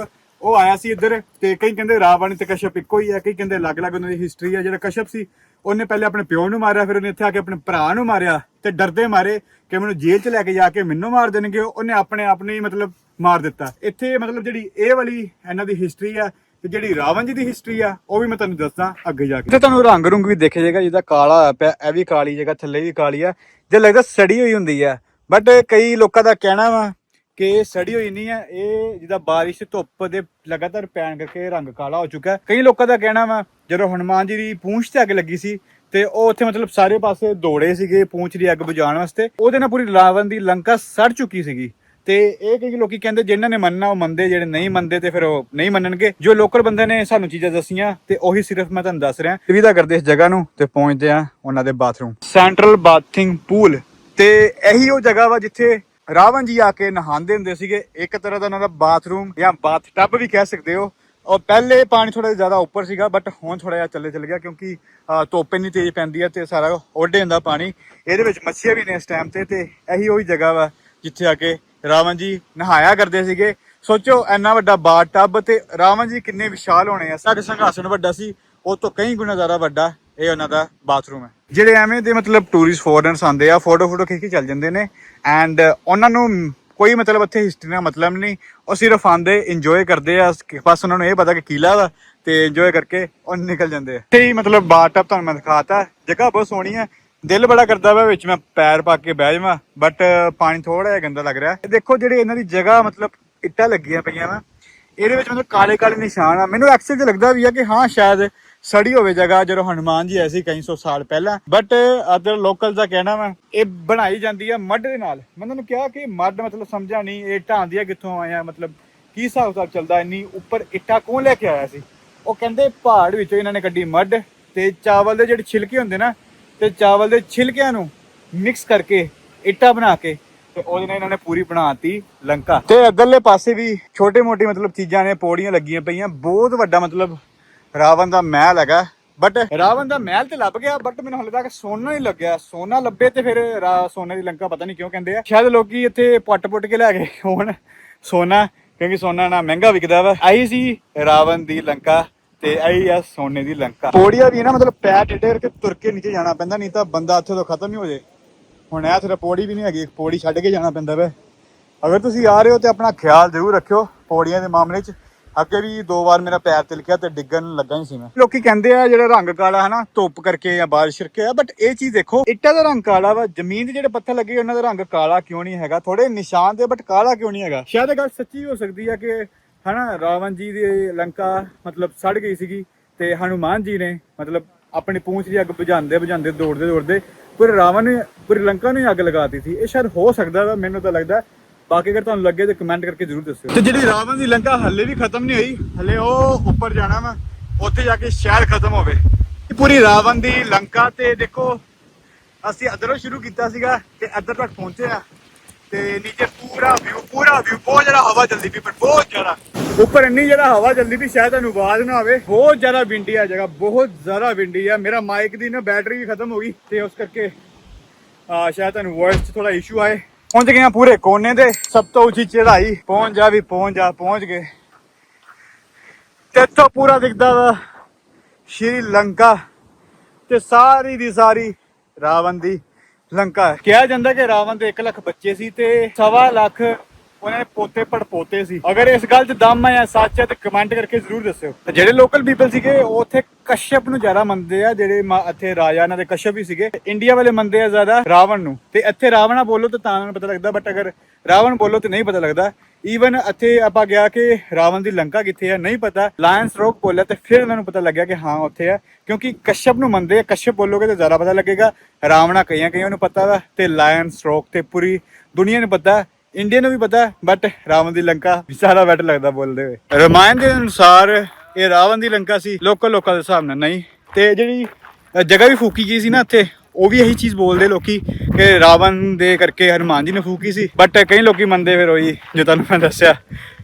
ਉਹ ਆਇਆ ਸੀ ਇੱਧਰ ਤੇ ਕਈ ਕਹਿੰਦੇ ਰਾਵਣ ਤੇ ਕਸ਼ਪ ਇੱਕੋ ਹੀ ਆ, ਕਈ ਕਹਿੰਦੇ ਅਲੱਗ-ਅਲੱਗ ਉਹਨਾਂ ਦੀ ਹਿਸਟਰੀ ਆ। ਜਿਹੜਾ ਕਸ਼ਪ ਸੀ, ਉਹਨੇ ਪਹਿਲੇ ਆਪਣੇ ਪਿਓ ਨੂੰ ਮਾਰਿਆ, ਫਿਰ ਉਹਨੇ ਇੱਥੇ ਆ ਕੇ ਆਪਣੇ ਭਰਾ ਨੂੰ ਮਾਰਿਆ ਤੇ ਡਰਦੇ ਮਾਰੇ ਕਿ ਮੈਨੂੰ ਜੇਲ੍ਹ 'ਚ ਲੈ ਕੇ ਜਾ ਕੇ ਮੈਨੂੰ ਮਾਰ ਦੇਣਗੇ। ਉਹਨੇ ਆਪਣੇ ਆਪ ਨੂੰ ਹੀ ਮਤਲਬ ਮਾਰ ਦਿੱਤਾ। ਇੱਥੇ ਮਤਲਬ ਜਿਹੜੀ ਇਹ ਵਾਲੀ ਇਹਨਾਂ ਦੀ ਹਿਸਟਰੀ ਆ ਤੇ ਜਿਹੜੀ ਰਾਵਣ ਜੀ ਦੀ ਹਿਸਟਰੀ ਆ, ਉਹ ਵੀ ਮੈਂ ਤੁਹਾਨੂੰ ਦੱਸਦਾ ਅੱਗੇ ਜਾ ਕੇ। ਤੇ ਤੁਹਾਨੂੰ ਰੰਗ ਰੁੰਗ ਵੀ ਦੇਖਿਆ ਜਾਏਗਾ ਜਿਹਦਾ ਕਾਲਾ ਹੋਇਆ ਪਿਆ, ਇਹ ਵੀ ਕਾਲੀ ਜਗ੍ਹਾ, ਥੱਲੇ ਵੀ ਕਾਲੀ ਆ। ਜੇ ਲੱਗਦਾ ਸੜੀ ਹੋਈ ਹੁੰਦੀ ਆ ਬਟ ਕਈ ਲੋਕਾਂ ਦਾ ਕਹਿਣਾ ਵਾ ਕਿ ਇਹ ਸੜੀ ਹੋਈ ਨਹੀਂ ਹੈ ਇਹ ਜਿਹਦਾ ਬਾਰਿਸ਼ ਧੁੱਪ ਦੇ ਲਗਾਤਾਰ ਪੈਣ ਕਰਕੇ ਰੰਗ ਕਾਲਾ ਹੋ ਚੁੱਕਾ। ਕਈ ਲੋਕਾਂ ਦਾ ਕਹਿਣਾ ਵਾ, ਜਦੋਂ ਹਨੂਮਾਨ ਜੀ ਦੀ ਪੂੰਛ ਤੇ ਅੱਗ ਲੱਗੀ ਸੀ, ਤੇ ਉਹ ਉੱਥੇ ਮਤਲਬ ਸਾਰੇ ਪਾਸੇ ਦੌੜੇ ਸੀਗੇ ਪੂੰਛ ਦੀ ਅੱਗ ਬੁਝਾਉਣ ਵਾਸਤੇ। ਉਹਦੇ ਨਾਲ ਪੂਰੀ ਰਾਵਣ ਦੀ ਲੰਕਾ ਸੜ ਚੁੱਕੀ ਸੀਗੀ। ਤੇ ਇਹ ਕਈ ਲੋਕੀ ਕਹਿੰਦੇ ਜਿਨ੍ਹਾਂ ਨੇ ਮੰਨਣਾ ਉਹ ਮੰਨਦੇ, ਜਿਹੜੇ ਨਹੀਂ ਮੰਨਦੇ ਤੇ ਫਿਰ ਉਹ ਨਹੀਂ ਮੰਨਣਗੇ। ਜੋ ਲੋਕਲ ਬੰਦੇ ਨੇ ਸਾਨੂੰ ਚੀਜ਼ਾਂ ਦੱਸੀਆਂ ਤੇ ਉਹੀ ਸਿਰਫ ਮੈਂ ਤੁਹਾਨੂੰ ਦੱਸ ਰਿਹਾ। ਸੁਵਿਧਾ ਕਰਦੇ ਇਸ ਜਗ੍ਹਾ ਨੂੰ ਤੇ ਪਹੁੰਚਦੇ ਆ ਉਹਨਾਂ ਦੇ ਬਾਥਰੂਮ ਸੈਂਟਰਲ ਬਾਥਿੰਗ ਪੂਲ ਤੇ ਇਹੀ ਉਹ ਜਗ੍ਹਾ ਵਾ ਜਿੱਥੇ ਰਾਵਣ ਜੀ ਆ ਕੇ ਨਹਾਉਂਦੇ ਹੁੰਦੇ ਸੀਗੇ। ਇੱਕ ਤਰ੍ਹਾਂ ਦਾ ਉਹਨਾਂ ਦਾ ਬਾਥਰੂਮ ਜਾਂ ਬਾਥ ਟੱਬ ਵੀ ਕਹਿ ਸਕਦੇ ਹੋ। ਔਰ ਪਹਿਲੇ ਪਾਣੀ ਥੋੜਾ ਜ਼ਿਆਦਾ ਉੱਪਰ ਸੀਗਾ ਬਟ ਹੁਣ ਥੋੜਾ ਜਿਹਾ ਚੱਲੇ ਚੱਲ ਗਿਆ ਕਿਉਂਕਿ ਧੁੱਪ ਇੰਨੀ ਤੇਜ਼ ਪੈਂਦੀ ਹੈ ਤੇ ਸਾਰਾ ਓਡੇ ਹੁੰਦਾ ਪਾਣੀ। ਇਹਦੇ ਵਿੱਚ ਮੱਛੀਆਂ ਵੀ ਨੇ ਇਸ ਟਾਈਮ ਤੇ ਤੇ ਇਹੀ ਉਹੀ ਜਗ੍ਹਾ ਵਾ ਜਿੱਥੇ ਆ ਕੇ ਰਾਵਣ ਜੀ ਨਹਾਇਆ ਕਰਦੇ ਸੀਗੇ। ਸੋਚੋ, ਇੰਨਾ ਵੱਡਾ ਬਾਥ ਟੱਬ ਤੇ ਰਾਵਣ ਜੀ ਕਿੰਨੇ ਵਿਸ਼ਾਲ ਹੋਣੇ ਆ। ਸਾਡੇ ਸੰਘਾਸਨ ਵੱਡਾ ਸੀ, ਉਹ ਤੋਂ ਕਈ ਗੁਣਾ ਜ਼ਿਆਦਾ ਵੱਡਾ ਇਹ ਉਹਨਾਂ ਦਾ ਬਾਥਰੂਮ ਹੈ। ਜਿਹੜੇ ਐਵੇਂ ਦੇ ਮਤਲਬ ਟੂਰਿਸਟ ਫੋਰਨਰਸ ਆਉਂਦੇ ਆ, ਫੋਟੋ ਫੋਟੋ ਖਿੱਚ ਕੇ ਚੱਲ ਜਾਂਦੇ ਨੇ ਐਂਡ ਉਹਨਾਂ ਨੂੰ ਕੋਈ ਮਤਲਬ ਇੱਥੇ ਹਿਸਟਰੀ ਨਾਲ ਮਤਲਬ ਨਹੀਂ। ਉਹ ਸਿਰਫ ਆਂਦੇ ਇੰਜੋਏ ਕਰਦੇ ਆ, ਬਸ ਉਹਨਾਂ ਨੂੰ ਇਹ ਪਤਾ ਕਿ ਕਿਲਾ ਵਾ ਤੇ ਇੰਜੋਏ ਕਰਕੇ ਉਹ ਨਿਕਲ ਜਾਂਦੇ ਆ। ਤੇ ਹੀ ਮਤਲਬ ਬਾਟਪ ਤੁਹਾਨੂੰ ਮੈਂ ਦਿਖਾਤਾ, ਜਗ੍ਹਾ ਬਹੁਤ ਸੋਹਣੀ ਹੈ ਦਿਲ ਬੜਾ ਕਰਦਾ ਵਾ ਵਿੱਚ ਮੈਂ ਪੈਰ ਪਾ ਕੇ ਬਹਿ ਜਾਵਾਂ ਬਟ ਪਾਣੀ ਥੋੜਾ ਜਿਹਾ ਗੰਦਾ ਲੱਗ ਰਿਹਾ। ਦੇਖੋ ਜਿਹੜੇ ਇਹਨਾਂ ਦੀ ਜਗ੍ਹਾ ਮਤਲਬ ਇੱਟਾਂ ਲੱਗੀਆਂ ਪਈਆਂ ਵਾ, ਇਹਦੇ ਵਿੱਚ ਮਤਲਬ ਕਾਲੇ ਕਾਲੇ ਨਿਸ਼ਾਨ ਆ। ਮੈਨੂੰ ਐਕਚੁਅਲੀ ਲੱਗਦਾ ਵੀ ਆ ਕਿ ਹਾਂ, ਸ਼ਾਇਦ ਸੜੀ ਹੋਵੇ ਜਗ੍ਹਾ, ਜਦੋਂ ਹਨੂਮਾਨ ਜੀ ਐਸੀ ਕਈ ਸੌ ਸਾਲ ਪਹਿਲਾਂ ਬਟ ਅਦਰ ਲੋਕਲ ਦਾ ਕਹਿਣਾ ਵਾ, ਇਹ ਬਣਾਈ ਜਾਂਦੀ ਆ ਮੱਡ ਦੇ ਨਾਲ। ਮੈਂ ਤੁਹਾਨੂੰ ਕਿਹਾ ਕਿ ਮੱਡ ਮਤਲਬ ਸਮਝਿਆ ਨਹੀਂ ਇਹ ਢਾਂਦੀਆਂ ਕਿੱਥੋਂ ਆਇਆ ਮਤਲਬ ਕੀ ਹਿਸਾਬ ਕਿਤਾਬ ਚੱਲਦਾ, ਇੰਨੀ ਉੱਪਰ ਇੱਟਾਂ ਕੌਣ ਲੈ ਕੇ ਆਇਆ ਸੀ? ਉਹ ਕਹਿੰਦੇ ਪਹਾੜ ਵਿੱਚੋਂ ਇਹਨਾਂ ਨੇ ਕੱਢੀ ਮੱਡ ਤੇ ਚਾਵਲ ਦੇ ਜਿਹੜੇ ਛਿਲਕੇ ਹੁੰਦੇ ਨਾ ਤੇ ਚਾਵਲ ਦੇ ਛਿਲਕਿਆਂ ਨੂੰ ਮਿਕਸ ਕਰਕੇ ਇੱਟਾਂ ਬਣਾ ਕੇ ਤੇ ਉਹਦੇ ਨਾਲ ਇਹਨਾਂ ਨੇ ਪੂਰੀ ਬਣਾਤੀ ਲੰਕਾ। ਤੇ ਅਗਰਲੇ ਪਾਸੇ ਵੀ ਛੋਟੇ ਮੋਟੇ ਮਤਲਬ ਚੀਜ਼ਾਂ ਨੇ, ਪੌੜੀਆਂ ਲੱਗੀਆਂ ਪਈਆਂ, ਬਹੁਤ ਵੱਡਾ ਮਤਲਬ ਰਾਵਣ ਦਾ ਮਹਿਲ ਹੈਗਾ। ਬਟ ਰਾਵਣ ਦਾ ਮਹਿਲ ਤੇ ਲੱਭ ਗਿਆ ਬਟ ਮੈਨੂੰ ਹਾਲੇ ਤੱਕ ਸੋਨਾ ਨਹੀਂ ਲੱਗਿਆ। ਸੋਨਾ ਲੱਭੇ ਤੇ ਫਿਰ ਰਾ- ਸੋਨੇ ਦੀ ਲੰਕਾ ਪਤਾ ਨਹੀਂ ਕਿਉਂ ਕਹਿੰਦੇ ਆ। ਸ਼ਾਇਦ ਲੋਕੀ ਇੱਥੇ ਪੱਟ-ਪੁੱਟ ਕੇ ਲੈ ਗਏ ਹੋਣ ਸੋਨਾ, ਕਿਉਂਕਿ ਸੋਨਾ ਨਾ ਮਹਿੰਗਾ ਵਿਕਦਾ ਵਾ। ਆਈ ਸੀ ਰਾਵਣ ਦੀ ਲੰਕਾ। ਤੇ ਆਈ ਆ ਸੋਨੇ ਦੀ ਲੰਕਾ। ਪੌੜੀਆਂ ਵੀ ਨਾ ਮਤਲਬ ਪੈਰ ਟੇਢੇ ਕਰਕੇ ਤੁਰ ਕੇ ਨੀਚੇ ਜਾਣਾ ਪੈਂਦਾ ਨਹੀਂ ਤਾਂ ਬੰਦਾ ਇੱਥੇ ਤੋਂ ਖਤਮ ਹੀ ਹੋ ਜੇ ਹੁਣ ਇਹ ਤੇਰਾ ਪੌੜੀ ਵੀ ਨਹੀਂ ਹੈਗੀ ਪੌੜੀ ਛੱਡ ਕੇ ਜਾਣਾ ਪੈਂਦਾ ਵੇ। ਅਗਰ ਤੁਸੀਂ ਆ ਰਹੇ ਹੋ ਤੇ ਆਪਣਾ ਖਿਆਲ ਜ਼ਰੂਰ ਰੱਖਿਓ ਪੌੜੀਆਂ ਦੇ ਮਾਮਲੇ 'ਚ। ਅੱਗੇ ਵੀ ਦੋ ਵਾਰ ਮੇਰਾ ਪੈਰ ਤਿਲਕਿਆ ਤੇ ਡਿੱਗਣ ਲੱਗਾ ਹੀ ਸੀ ਮੈਂ। ਲੋਕੀ ਕਹਿੰਦੇ ਆ ਜਿਹੜਾ ਰੰਗ ਕਾਲਾ ਹੈ ਨਾ ਧੁੱਪ ਕਰਕੇ ਜਾਂ ਬਾਰਿਸ਼ ਕਰਕੇ ਆ ਬਟ ਇਹ ਚੀਜ਼ ਦੇਖੋ ਇੱਟਾਂ ਦਾ ਰੰਗ ਕਾਲਾ ਵਾ ਜ਼ਮੀਨ ਦੇ ਜਿਹੜੇ ਪੱਥਰ ਲੱਗੇ ਉਹਨਾਂ ਦਾ ਰੰਗ ਕਾਲਾ ਕਿਉਂ ਨਹੀਂ ਹੈਗਾ? ਥੋੜੇ ਨਿਸ਼ਾਨ ਦੇ ਬਟ ਕਾਲਾ ਕਿਉਂ ਨਹੀਂ ਹੈਗਾ? ਸ਼ਾਇਦ ਇਹ ਗੱਲ ਸੱਚੀ ਹੋ ਸਕਦੀ ਹੈ ਕਿ ਹਨਾ, ਰਾਵਣ ਜੀ ਦੀ ਲੰਕਾ ਮਤਲਬ ਸੜ ਗਈ ਸੀਗੀ ਤੇ ਹਨੂਮਾਨ ਜੀ ਨੇ ਮਤਲਬ ਆਪਣੀ ਪੂੰਛ ਦੀ ਅੱਗ ਬੁਝਾਉਂਦੇ ਬੁਝਾਉਂਦੇ ਦੌੜਦੇ ਦੌੜਦੇ ਪੂਰੇ ਰਾਵਣ ਨੇ, ਪੂਰੀ ਲੰਕਾ ਨੂੰ ਹੀ ਅੱਗ ਲਗਾਤੀ ਸੀ। ਇਹ ਸ਼ਾਇਦ ਹੋ ਸਕਦਾ ਵਾ, ਮੈਨੂੰ ਤਾਂ ਲੱਗਦਾ। ਬਾਕੀ ਅਗਰ ਤੁਹਾਨੂੰ ਲੱਗੇ ਤੇ ਕਮੈਂਟ ਕਰਕੇ ਜ਼ਰੂਰ ਦੱਸਿਓ। ਤੇ ਜਿਹੜੀ ਰਾਵਣ ਦੀ ਲੰਕਾ ਹੱਲੇ ਵੀ ਖਤਮ ਨਹੀਂ ਹੋਈ, ਹੱਲੇ ਉਹ ਉੱਪਰ ਜਾਣਾ ਵਾ, ਉੱਥੇ ਜਾ ਕੇ ਸ਼ਹਿਰ ਖਤਮ ਹੋਵੇ। ਪੂਰੀ ਰਾਵਣ ਦੀ ਲੰਕਾ ਤੇ ਦੇਖੋ, ਅਸੀਂ ਅਦਰੋਂ ਸ਼ੁਰੂ ਕੀਤਾ ਸੀਗਾ ਤੇ ਅੱਧਰ ਤੱਕ ਪਹੁੰਚੇ ਆ। ਤੇ ਨੀਚੇ ਪੂਰਾ ਵਿਊ ਪੂਰਾ ਵਿਊ ਬਹੁਤ ਜ਼ਿਆਦਾ ਹਵਾ ਚੱਲਦੀ ਪਈ, ਪਰ ਬਹੁਤ ਜ਼ਿਆਦਾ। ਉੱਪਰ ਇੰਨੀ ਜ਼ਿਆਦਾ ਹਵਾ ਚੱਲਦੀ ਪਈ ਸ਼ਾਇਦ ਤੁਹਾਨੂੰ ਆਵਾਜ਼ ਨਾ ਆਵੇ। ਬਹੁਤ ਜ਼ਿਆਦਾ ਵਿੰਡੀ ਆ ਜਗ੍ਹਾ, ਬਹੁਤ ਜ਼ਿਆਦਾ ਵਿੰਡੀ ਆ। ਮੇਰਾ ਮਾਈਕ ਦੀ ਨਾ ਬੈਟਰੀ ਵੀ ਖਤਮ ਹੋ ਗਈ ਤੇ ਉਸ ਕਰਕੇ, ਆ, ਸ਼ਾਇਦ ਤੁਹਾਨੂੰ ਵੌਇਸ 'ਚ ਥੋੜਾ ਇਸ਼ੂ ਆਏ। ਪਹੁੰਚ ਗਏ ਆ ਪੂਰੇ ਕੋਨੇ ਤੇ, ਸਭ ਤੋਂ ਉੱਚੀ ਚੜ੍ਹਾਈ। ਪਹੁੰਚ ਜਾ ਵੀ, ਪਹੁੰਚ ਜਾ, ਪਹੁੰਚ ਗਏ। ਤੇ ਇੱਥੋਂ ਪੂਰਾ ਦਿਖਦਾ ਵਾ ਸ਼੍ਰੀ ਲੰਕਾ ਤੇ ਸਾਰੀ ਦੀ ਸਾਰੀ ਰਾਵਣ ਦੀ ਲੰਕਾ। ਕਿਹਾ ਜਾਂਦਾ ਕਿ ਰਾਵਣ ਦੇ 1 ਲੱਖ ਬੱਚੇ ਸੀ ਤੇ ਸਵਾ ਲੱਖ ਉਹਨਾਂ ਦੇ ਪੋਤੇ ਪੜਪੋਤੇ ਸੀ। ਅਗਰ ਇਸ ਗੱਲ 'ਚ ਦਮ ਹੈ ਸੱਚ ਹੈ ਤੇ ਕਮੈਂਟ ਕਰਕੇ ਜ਼ਰੂਰ ਦੱਸਿਓ। ਤੇ ਜਿਹੜੇ ਲੋਕਲ ਪੀਪਲ ਸੀਗੇ, ਉਹ ਉੱਥੇ ਕਸ਼ਯਪ ਨੂੰ ਜ਼ਿਆਦਾ ਮੰਨਦੇ ਆ, ਜਿਹੜੇ ਇੱਥੇ ਰਾਜਾ ਇਹਨਾਂ ਦੇ ਕਸ਼ਯਪ ਹੀ ਸੀਗੇ। ਇੰਡੀਆ ਵਾਲੇ ਮੰਨਦੇ ਆ ਜ਼ਿਆਦਾ ਰਾਵਣ ਨੂੰ। ਤੇ ਇੱਥੇ ਰਾਵਣਾ ਬੋਲੋ ਤਾਂ ਤਾਂ ਪਤਾ ਲੱਗਦਾ ਬਟ ਅਗਰ ਰਾਵਣ ਬੋਲੋ ਤੇ ਨਹੀਂ ਪਤਾ ਲੱਗਦਾ। ਈਵਨ ਇੱਥੇ ਆਪਾਂ ਗਿਆ ਕਿ ਰਾਵਣ ਦੀ ਲੰਕਾ ਕਿੱਥੇ ਹੈ ਨਹੀਂ ਪਤਾ। ਲਾਇਨਸ ਰੋਕ ਬੋਲਿਆ ਤੇ ਫਿਰ ਉਹਨਾਂ ਨੂੰ ਪਤਾ ਲੱਗਿਆ ਕਿ ਹਾਂ, ਉੱਥੇ ਹੈ ਕਿਉਂਕਿ ਕਸ਼ਯਪ ਨੂੰ ਮੰਨਦੇ ਆ, ਕਸ਼ਯਪ ਬੋਲੋਗੇ ਤਾਂ ਜ਼ਿਆਦਾ ਪਤਾ ਲੱਗੇਗਾ। ਰਾਵਣਾ ਕਈਆਂ ਕਈਆਂ ਨੂੰ ਪਤਾ ਵਾ ਤੇ ਲਾਇਨਸ ਰੋਕ ਤੇ ਪੂਰੀ ਦੁਨੀਆ ਨੂੰ ਪਤਾ। ਇੰਡੀਆ ਨੂੰ ਵੀ ਪਤਾ ਬਟ ਰਾਵਣ ਦੀ ਲੰਕਾ, ਸਾਰਾ ਬੈਟਰ ਲੱਗਦਾ ਬੋਲਦੇ ਹੋਏ। ਰਮਾਇਣ ਦੇ ਅਨੁਸਾਰ ਇਹ ਰਾਵਣ ਦੀ ਲੰਕਾ ਸੀ ਲੋਕਲ ਲੋਕਾਂ ਦੇ ਹਿਸਾਬ ਨਾਲ ਨਹੀਂ। ਤੇ ਜਿਹੜੀ ਜਗ੍ਹਾ ਵੀ ਫੂਕੀ ਗਈ ਸੀ ਨਾ ਇੱਥੇ, ਉਹ ਵੀ ਇਹੀ ਚੀਜ਼ ਬੋਲਦੇ ਲੋਕੀ, ਕਿ ਰਾਵਣ ਦੇ ਕਰਕੇ ਹਨੂਮਾਨ ਜੀ ਨੇ ਫੂਕੀ ਸੀ। ਬਟ ਕਈ ਲੋਕੀ ਮੰਨਦੇ ਫਿਰ ਉਹੀ, ਜੋ ਤੁਹਾਨੂੰ ਮੈਂ ਦੱਸਿਆ,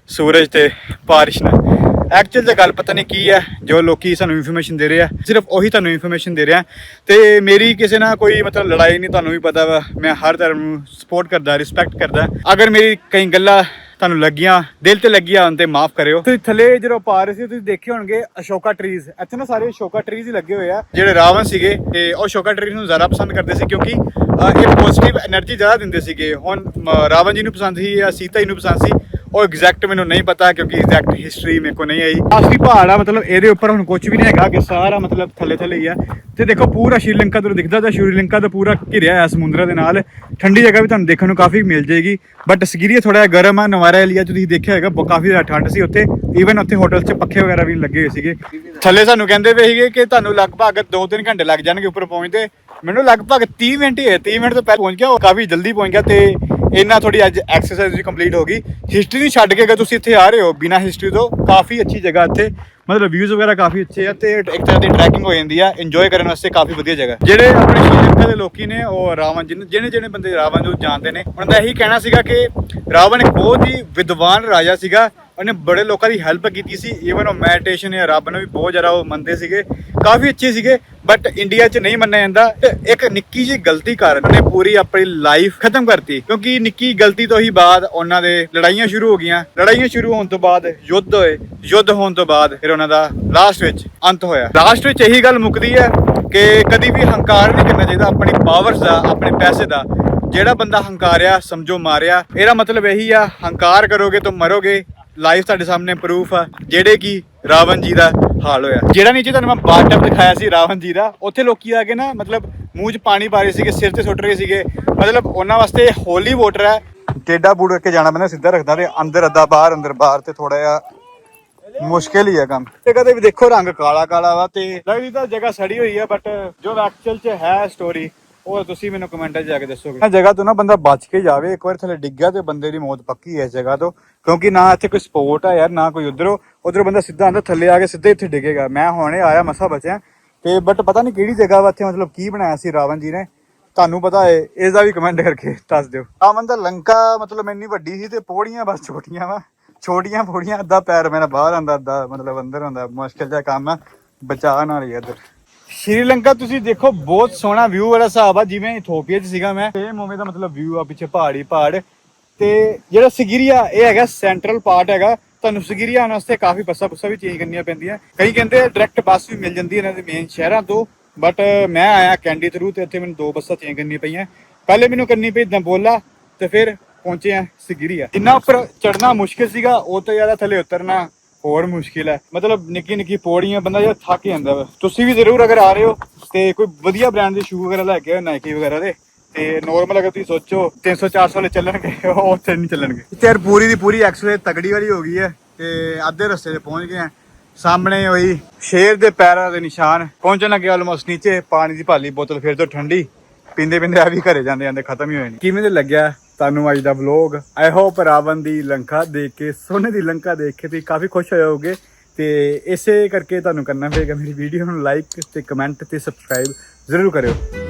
ਸੂਰਜ ਤੇ ਬਾਰਿਸ਼ ਨਾਲ। ਐਕਚੁਅਲ ਤੇ ਗੱਲ ਪਤਾ ਨਹੀਂ ਕੀ ਹੈ, ਜੋ ਲੋਕੀ ਸਾਨੂੰ ਇਨਫੋਰਮੇਸ਼ਨ ਦੇ ਰਹੇ ਆ, ਸਿਰਫ ਉਹੀ ਤੁਹਾਨੂੰ ਇਨਫੋਰਮੇਸ਼ਨ ਦੇ ਰਿਹਾ ਤੇ ਮੇਰੀ ਕਿਸੇ ਨਾਲ ਕੋਈ ਮਤਲਬ ਲੜਾਈ ਨਹੀਂ, ਤੁਹਾਨੂੰ ਵੀ ਪਤਾ ਵਾ, ਮੈਂ ਹਰ ਧਰਮ ਨੂੰ ਸਪੋਰਟ ਕਰਦਾ ਰਿਸਪੈਕਟ ਕਰਦਾ। ਅਗਰ ਮੇਰੀ ਕਈ ਗੱਲਾਂ ਤੁਹਾਨੂੰ ਲੱਗੀਆਂ, ਦਿਲ ਤੇ ਲੱਗੀਆਂ ਹਨ ਤੇ ਮਾਫ ਕਰਿਓ। ਤੁਸੀਂ ਥੱਲੇ ਜਦੋਂ ਪਾ ਰਹੇ ਸੀ, ਤੁਸੀਂ ਦੇਖੇ ਹੋਣਗੇ, ਅਸ਼ੋਕਾ ਟਰੀਜ਼ ਇੱਥੇ ਨਾ ਸਾਰੇ ਅਸ਼ੋਕਾ ਟਰੀਜ਼ ਹੀ ਲੱਗੇ ਹੋਏ ਆ। ਜਿਹੜੇ ਰਾਵਣ ਸੀਗੇ, ਤੇ ਉਹ ਅਸ਼ੋਕਾ ਟਰੀਜ਼ ਨੂੰ ਜ਼ਿਆਦਾ ਪਸੰਦ ਕਰਦੇ ਸੀ, ਕਿਉਂਕਿ ਇਹ ਪੋਜ਼ਿਟਿਵ એનર્ਜੀ ਜ਼ਿਆਦਾ ਦਿੰਦੇ ਸੀਗੇ। ਹੁਣ ਰਾਵਣ ਜੀ ਨੂੰ ਪਸੰਦ ਸੀ ਜਾਂ ਸੀਤਾ ਜੀ ਨੂੰ ਪਸੰਦ ਸੀ ਉਹ ਐਗਜ਼ੈਕਟ ਮੈਨੂੰ ਨਹੀਂ ਪਤਾ ਕਿਉਂਕਿ ਐਗਜ਼ੈਕਟ ਹਿਸਟਰੀ ਮੇਰੇ ਕੋ ਨਹੀਂ ਆਈ। ਆਸਲੀ ਪਹਾੜ ਆ, ਮਤਲਬ ਇਹਦੇ ਉੱਪਰ ਹੁਣ ਕੁਝ ਵੀ ਨਹੀਂ ਹੈਗਾ ਕਿ ਸਾਰਾ ਮਤਲਬ ਥੱਲੇ ਥੱਲੇ ਹੀ ਆ। ਤੇ ਦੇਖੋ ਪੂਰਾ ਸ਼੍ਰੀਲੰਕਾ ਤੋਂ ਦਿਖਦਾ ਤਾਂ ਸ਼੍ਰੀਲੰਕਾ ਦਾ ਪੂਰਾ ਘਿਰਿਆ ਹੋਇਆ ਸਮੁੰਦਰਾਂ ਦੇ ਨਾਲ। ਠੰਡੀ ਜਗ੍ਹਾ ਵੀ ਤੁਹਾਨੂੰ ਦੇਖਣ ਨੂੰ ਕਾਫੀ ਮਿਲ ਜਾਏਗੀ। ਬਟ ਸਗੀਰੀਆ ਥੋੜਾ ਜਿਹਾ ਗਰਮ ਆ, ਨਵਾਰਾ ਏਰੀਆ ਚ ਤੁਸੀਂ ਦੇਖਿਆ ਹੋਏਗਾ, ਬ- ਕਾਫੀ ਜ਼ਿਆਦਾ ਠੰਡ ਸੀ ਉੱਥੇ। ਈਵਨ ਉੱਥੇ ਹੋਟਲ 'ਚ ਪੱਖੇ ਵਗੈਰਾ ਵੀ ਲੱਗੇ ਹੋਏ ਸੀਗੇ। ਥੱਲੇ ਸਾਨੂੰ ਕਹਿੰਦੇ ਪਏ ਸੀਗੇ ਕਿ ਤੁਹਾਨੂੰ ਲਗਭਗ 2-3 ਘੰਟੇ ਲੱਗ ਜਾਣਗੇ ਉੱਪਰ ਪਹੁੰਚਦੇ। ਮੈਨੂੰ ਲਗਭਗ 30 ਮਿੰਟ ਹੀ ਹੈ 30 ਮਿੰਟ ਤੋਂ ਪਹਿਲਾਂ ਪਹੁੰਚ ਗਿਆ, ਉਹ ਕਾਫੀ ਜਲਦੀ ਪਹੁੰਚ ਗਿਆ ਤੇ ਇਹਨਾਂ ਤੁਹਾਡੀ ਅੱਜ ਐਕਸਰਸਾਈਜ਼ ਵੀ ਕੰਪਲੀਟ ਹੋ ਗਈ। ਹਿਸਟਰੀ ਨੂੰ ਛੱਡ ਕੇ ਅਗਰ ਤੁਸੀਂ ਇੱਥੇ ਆ ਰਹੇ ਹੋ, ਬਿਨਾ ਹਿਸਟਰੀ ਤੋਂ, ਕਾਫੀ ਅੱਛੀ ਜਗ੍ਹਾ ਇੱਥੇ। ਮਤਲਬ ਵਿਊਜ਼ ਵਗੈਰਾ ਕਾਫੀ ਅੱਛੇ ਆ ਤੇ ਇੱਕ ਤਰ੍ਹਾਂ ਦੀ ਟਰੈਕਿੰਗ ਹੋ ਜਾਂਦੀ ਆ। ਇੰਜੋਏ ਕਰਨ ਵਾਸਤੇ ਕਾਫੀ ਵਧੀਆ ਜਗ੍ਹਾ। ਜਿਹੜੇ ਆਪਣੇ ਸ਼੍ਰੀਲੰਕਾ ਦੇ ਲੋਕੀ ਨੇ, ਉਹ ਰਾਵਣ ਜਿਹਨੇ ਜਿਹੜੇ ਜਿਹੜੇ ਬੰਦੇ ਰਾਵਣ ਨੂੰ ਜਾਣਦੇ ਨੇ। ਉਹਨਾਂ ਦਾ ਇਹੀ ਕਹਿਣਾ ਸੀਗਾ ਕਿ ਰਾਵਣ ਇੱਕ ਬਹੁਤ ਹੀ ਵਿਦਵਾਨ ਰਾਜਾ ਸੀਗਾ। ਉਹਨੇ ਬੜੇ ਲੋਕਾਂ ਦੀ ਹੈਲਪ ਕੀਤੀ ਸੀ। ਈਵਨ ਉਹ ਮੈਡੀਟੇਸ਼ਨ ਜਾਂ ਰੱਬ ਨੂੰ ਵੀ ਬਹੁਤ ਜ਼ਿਆਦਾ ਉਹ ਮੰਨਦੇ ਸੀਗੇ। ਕਾਫੀ ਅੱਛੇ ਸੀਗੇ ਬਟ ਇੰਡੀਆ 'ਚ ਨਹੀਂ ਮੰਨਿਆ ਜਾਂਦਾ। ਤੇ ਇੱਕ ਨਿੱਕੀ ਜਿਹੀ ਗਲਤੀ ਕਾਰਨ ਉਹਨੇ ਪੂਰੀ ਆਪਣੀ ਲਾਈਫ ਖਤਮ ਕਰਤੀ। ਕਿਉਂਕਿ ਨਿੱਕੀ ਗਲਤੀ ਤੋਂ ਹੀ ਬਾਅਦ ਉਹਨਾਂ ਦੇ ਲੜਾਈਆਂ ਸ਼ੁਰੂ ਹੋ ਗਈਆਂ। ਲੜਾਈਆਂ ਸ਼ੁਰੂ ਹੋਣ ਤੋਂ ਬਾਅਦ ਯੁੱਧ ਹੋਏ। ਯੁੱਧ ਹੋਣ ਤੋਂ ਬਾਅਦ ਫਿਰ ਉਹਨਾਂ ਦਾ ਲਾਸਟ ਵਿੱਚ ਅੰਤ ਹੋਇਆ। ਲਾਸਟ ਵਿੱਚ ਇਹੀ ਗੱਲ ਮੁੱਕਦੀ ਹੈ ਕਿ ਕਦੀ ਵੀ ਹੰਕਾਰ ਨਹੀਂ ਕਰਨਾ ਚਾਹੀਦਾ ਆਪਣੀ ਪਾਵਰਸ ਦਾ, ਆਪਣੇ ਪੈਸੇ ਦਾ। ਜਿਹੜਾ ਬੰਦਾ ਹੰਕਾਰਿਆ, ਸਮਝੋ ਮਾਰਿਆ, ਇਹਦਾ ਮਤਲਬ ਇਹੀ ਆ, ਹੰਕਾਰ ਕਰੋਗੇ ਤਾਂ ਮਰੋਗੇ। ਲਾਈਫ ਤੁਹਾਡੇ ਸਾਹਮਣੇ ਪ੍ਰੂਫ ਆ, ਜਿਹੜੇ ਕਿ ਰਾਵਣ ਜੀ ਦਾ ਹਾਲ ਹੋਇਆ। ਜਿਹੜਾ ਨੀਚੇ ਤੁਹਾਨੂੰ ਮੈਂ ਬਾਥਟਬ ਦਿਖਾਇਆ ਸੀ, ਰਾਵਣ ਜੀ ਦਾ, ਉੱਥੇ ਲੋਕੀ ਆ ਕੇ ਨਾ, ਮਤਲਬ ਮੂੰਹ 'ਚ ਪਾਣੀ ਪਾ ਰਹੇ ਸੀਗੇ, ਸਿਰ ਤੇ ਸੁੱਟ ਰਹੇ ਸੀਗੇ। ਮਤਲਬ ਉਹਨਾਂ ਵਾਸਤੇ ਹੋਲੀ ਵਾਟਰ ਹੈ ਟੇਡਾ ਬੂੜ ਕਰਕੇ ਜਾਣਾ ਪੈਂਦਾ, ਸਿੱਧਾ ਰੱਖਦਾ ਤੇ ਅੰਦਰ ਅੱਧਾ ਬਾਹਰ, ਅੰਦਰ ਬਾਹਰ ਤੇ ਥੋੜਾ ਜਿਹਾ ਮੁਸ਼ਕਿਲ ਹੀ ਹੈ ਕੰਮ। ਜਗ੍ਹਾ ਤੇ ਵੀ ਦੇਖੋ ਰੰਗ ਕਾਲਾ ਕਾਲਾ ਵਾ ਤੇ ਲੱਗਦੀ ਤਾਂ ਜਗ੍ਹਾ ਸੜੀ ਹੋਈ ਆ ਬਟ ਜੋ ਐਕਚੁਅਲ ਚ ਹੈ ਸਟੋਰੀ ਉਹ ਤੁਸੀਂ ਮੈਨੂੰ ਕਮੈਂਟਾਂ 'ਚ ਜਾ ਕੇ ਦੱਸੋਗੇ। ਇਹ ਜਗ੍ਹਾ ਤੋਂ ਨਾ ਬੰਦਾ ਬਚ ਕੇ ਜਾਵੇ, ਇੱਕ ਵਾਰ ਥੱਲੇ ਡਿੱਗਿਆ ਤੇ ਬੰਦੇ ਦੀ ਮੌਤ ਪੱਕੀ ਹੈ ਇਸ ਜਗ੍ਹਾ ਤੋਂ। ਕਿਉਂਕਿ ਨਾ ਇੱਥੇ ਕੋਈ ਸਪੋਰਟ ਆ ਯਾਰ, ਨਾ ਕੋਈ ਉਧਰੋਂ। ਉਧਰੋਂ ਬੰਦਾ ਸਿੱਧਾ ਆਂਦਾ ਥੱਲੇ ਆ ਕੇ ਸਿੱਧੇ ਇੱਥੇ ਡਿੱਗੇਗਾ। ਮੈਂ ਹੁਣੇ ਆਇਆ, ਮਸਾ ਬਚਿਆ। ਤੇ ਬਟ ਪਤਾ ਨਹੀਂ ਕਿਹੜੀ ਜਗ੍ਹਾ ਵਾ ਇੱਥੇ, ਮਤਲਬ ਕੀ ਬਣਾਇਆ ਸੀ ਰਾਵਣ ਜੀ ਨੇ? ਤੁਹਾਨੂੰ ਪਤਾ ਏ ਇਸ ਦਾ ਵੀ ਕਮੈਂਟ ਕਰਕੇ ਦੱਸ ਦਿਓ। ਰਾਵਣ ਦਾ ਲੰਕਾ ਮਤਲਬ ਇੰਨੀ ਵੱਡੀ ਸੀ ਤੇ ਪੌੜੀਆਂ ਬਸ ਛੋਟੀਆਂ ਵਾ। ਛੋਟੀਆਂ ਪੌੜੀਆਂ, ਅੱਧਾ ਪੈਰ ਮੇਰਾ ਬਾਹਰ ਆਂਦਾ ਅੱਧਾ ਮਤਲਬ ਅੰਦਰ ਹੁੰਦਾ ਮੁਸ਼ਕਿਲ ਜਿਹਾ ਕੰਮ ਆ ਬਚਾ ਨਾਲ ਹੀ ਆ ਇੱਧਰ। ਸ਼੍ਰੀਲੰਕਾ ਤੁਸੀਂ ਦੇਖੋ, ਬਹੁਤ ਸੋਹਣਾ ਵਿਊ ਵਾਲਾ ਹਿਸਾਬ ਆ, ਜਿਵੇਂ ਇਥੋਪੀਆ 'ਚ ਸੀਗਾ ਮੈਂ। ਸੇਮ ਉਵੇਂ ਦਾ ਮਤਲਬ ਵਿਊ ਆ, ਪਿੱਛੇ ਪਹਾੜੀ, ਪਹਾੜ। ਤੇ ਜਿਹੜਾ ਸਿਗਿਰੀਆ ਇਹ ਹੈਗਾ ਸੈਂਟਰਲ ਪਾਰਟ ਹੈਗਾ। ਤੁਹਾਨੂੰ ਸਿਗਿਰੀਆ ਆਉਣ ਵਾਸਤੇ ਕਾਫੀ ਬੱਸਾਂ ਬੁੱਸਾਂ ਵੀ ਚੇਂਜ ਕਰਨੀਆਂ ਪੈਂਦੀਆਂ। ਕਈ ਕਹਿੰਦੇ ਡਾਇਰੈਕਟ ਬੱਸ ਵੀ ਮਿਲ ਜਾਂਦੀ ਇਹਨਾਂ ਦੇ ਮੇਨ ਸ਼ਹਿਰਾਂ ਤੋਂ। ਬਟ ਮੈਂ ਆਇਆ ਕੈਂਡੀ ਥਰੂ ਤੇ ਇੱਥੇ ਮੈਨੂੰ ਦੋ ਬੱਸਾਂ ਚੇਂਜ ਕਰਨੀਆਂ ਪਈਆਂ। ਪਹਿਲੇ ਮੈਨੂੰ ਕਰਨੀ ਪਈ ਦੰਬੋਲਾ ਤੇ ਫਿਰ ਪਹੁੰਚੇ ਆ ਸਿਗਿਰੀਆ ਜਿੰਨਾ ਉੱਪਰ ਚੜਨਾ ਮੁਸ਼ਕਿਲ ਸੀਗਾ, ਉਹ ਤੋਂ ਜ਼ਿਆਦਾ ਥੱਲੇ ਉਤਰਨਾ। ਹੋਰ ਮੁਸ਼ਕਿਲ ਹੈ। ਮਤਲਬ ਨਿੱਕੀ ਨਿੱਕੀ ਪੌੜੀਆਂ, ਬੰਦਾ ਜਿਹਾ ਥੱਕ ਜਾਂਦਾ ਵਾ। ਤੁਸੀਂ ਵੀ ਜ਼ਰੂਰ ਅਗਰ ਆ ਰਹੇ ਹੋ ਤੇ ਕੋਈ ਵਧੀਆ ਬ੍ਰਾਂਡ ਦੇ ਸ਼ੂ ਵਗੈਰਾ ਲੈ ਕੇ ਆਓ ਨਾਈਕੀ ਵਗੈਰਾ ਦੇ। ਤੇ ਨਾਰਮਲ ਅਗਰ ਤੁਸੀਂ ਸੋਚੋ 300 400 ਵਾਲੇ ਚੱਲਣਗੇ, ਉਹ ਉੱਥੇ ਨਹੀਂ ਚੱਲਣਗੇ। ਤੇ ਯਾਰ ਪੂਰੀ ਦੀ ਪੂਰੀ ਐਕਸਰੇ ਤਗੜੀ ਵਾਲੀ ਹੋ ਗਈ ਹੈ ਤੇ ਅੱਧੇ ਰਸਤੇ ਤੇ ਪਹੁੰਚ ਗਏ ਆ ਸਾਹਮਣੇ ਹੋਈ ਸ਼ੇਰ ਦੇ ਪੈਰਾਂ ਦੇ ਨਿਸ਼ਾਨ। ਪਹੁੰਚਣ ਲੱਗੇ ਆਲਮੋਸਟ ਨੀਚੇ, ਪਾਣੀ ਦੀ ਭਾਲੀ ਬੋਤਲ ਫਿਰ ਤੋਂ ਠੰਡੀ। ਪੀਂਦੇ ਪੀਂਦੇ ਆ ਵੀ ਘਰੇ ਜਾਂਦੇ ਜਾਂਦੇ ਖਤਮ ਹੀ ਹੋਏ ਨੇ। ਕਿਵੇਂ ਦੇ ਲੱਗਿਆ? ਤੁਹਾਨੂੰ ਅੱਜ ਦਾ ਵਲੌਗ ਆਈ ਹੋਪ ਰਾਵਣ ਦੀ ਲੰਕਾ ਦੇਖ ਕੇ, ਸੋਨੇ ਦੀ ਲੰਕਾ ਦੇਖ ਕੇ ਤੁਸੀਂ ਕਾਫੀ ਖੁਸ਼ ਹੋਏ ਹੋਗੇ ਤੇ ਇਸੇ ਕਰਕੇ ਤੁਹਾਨੂੰ ਕਰਨਾ ਪਏਗਾ ਮੇਰੀ ਵੀਡੀਓ ਨੂੰ ਲਾਈਕ ਤੇ ਕਮੈਂਟ ਤੇ ਸਬਸਕ੍ਰਾਈਬ ਜ਼ਰੂਰ ਕਰਿਓ।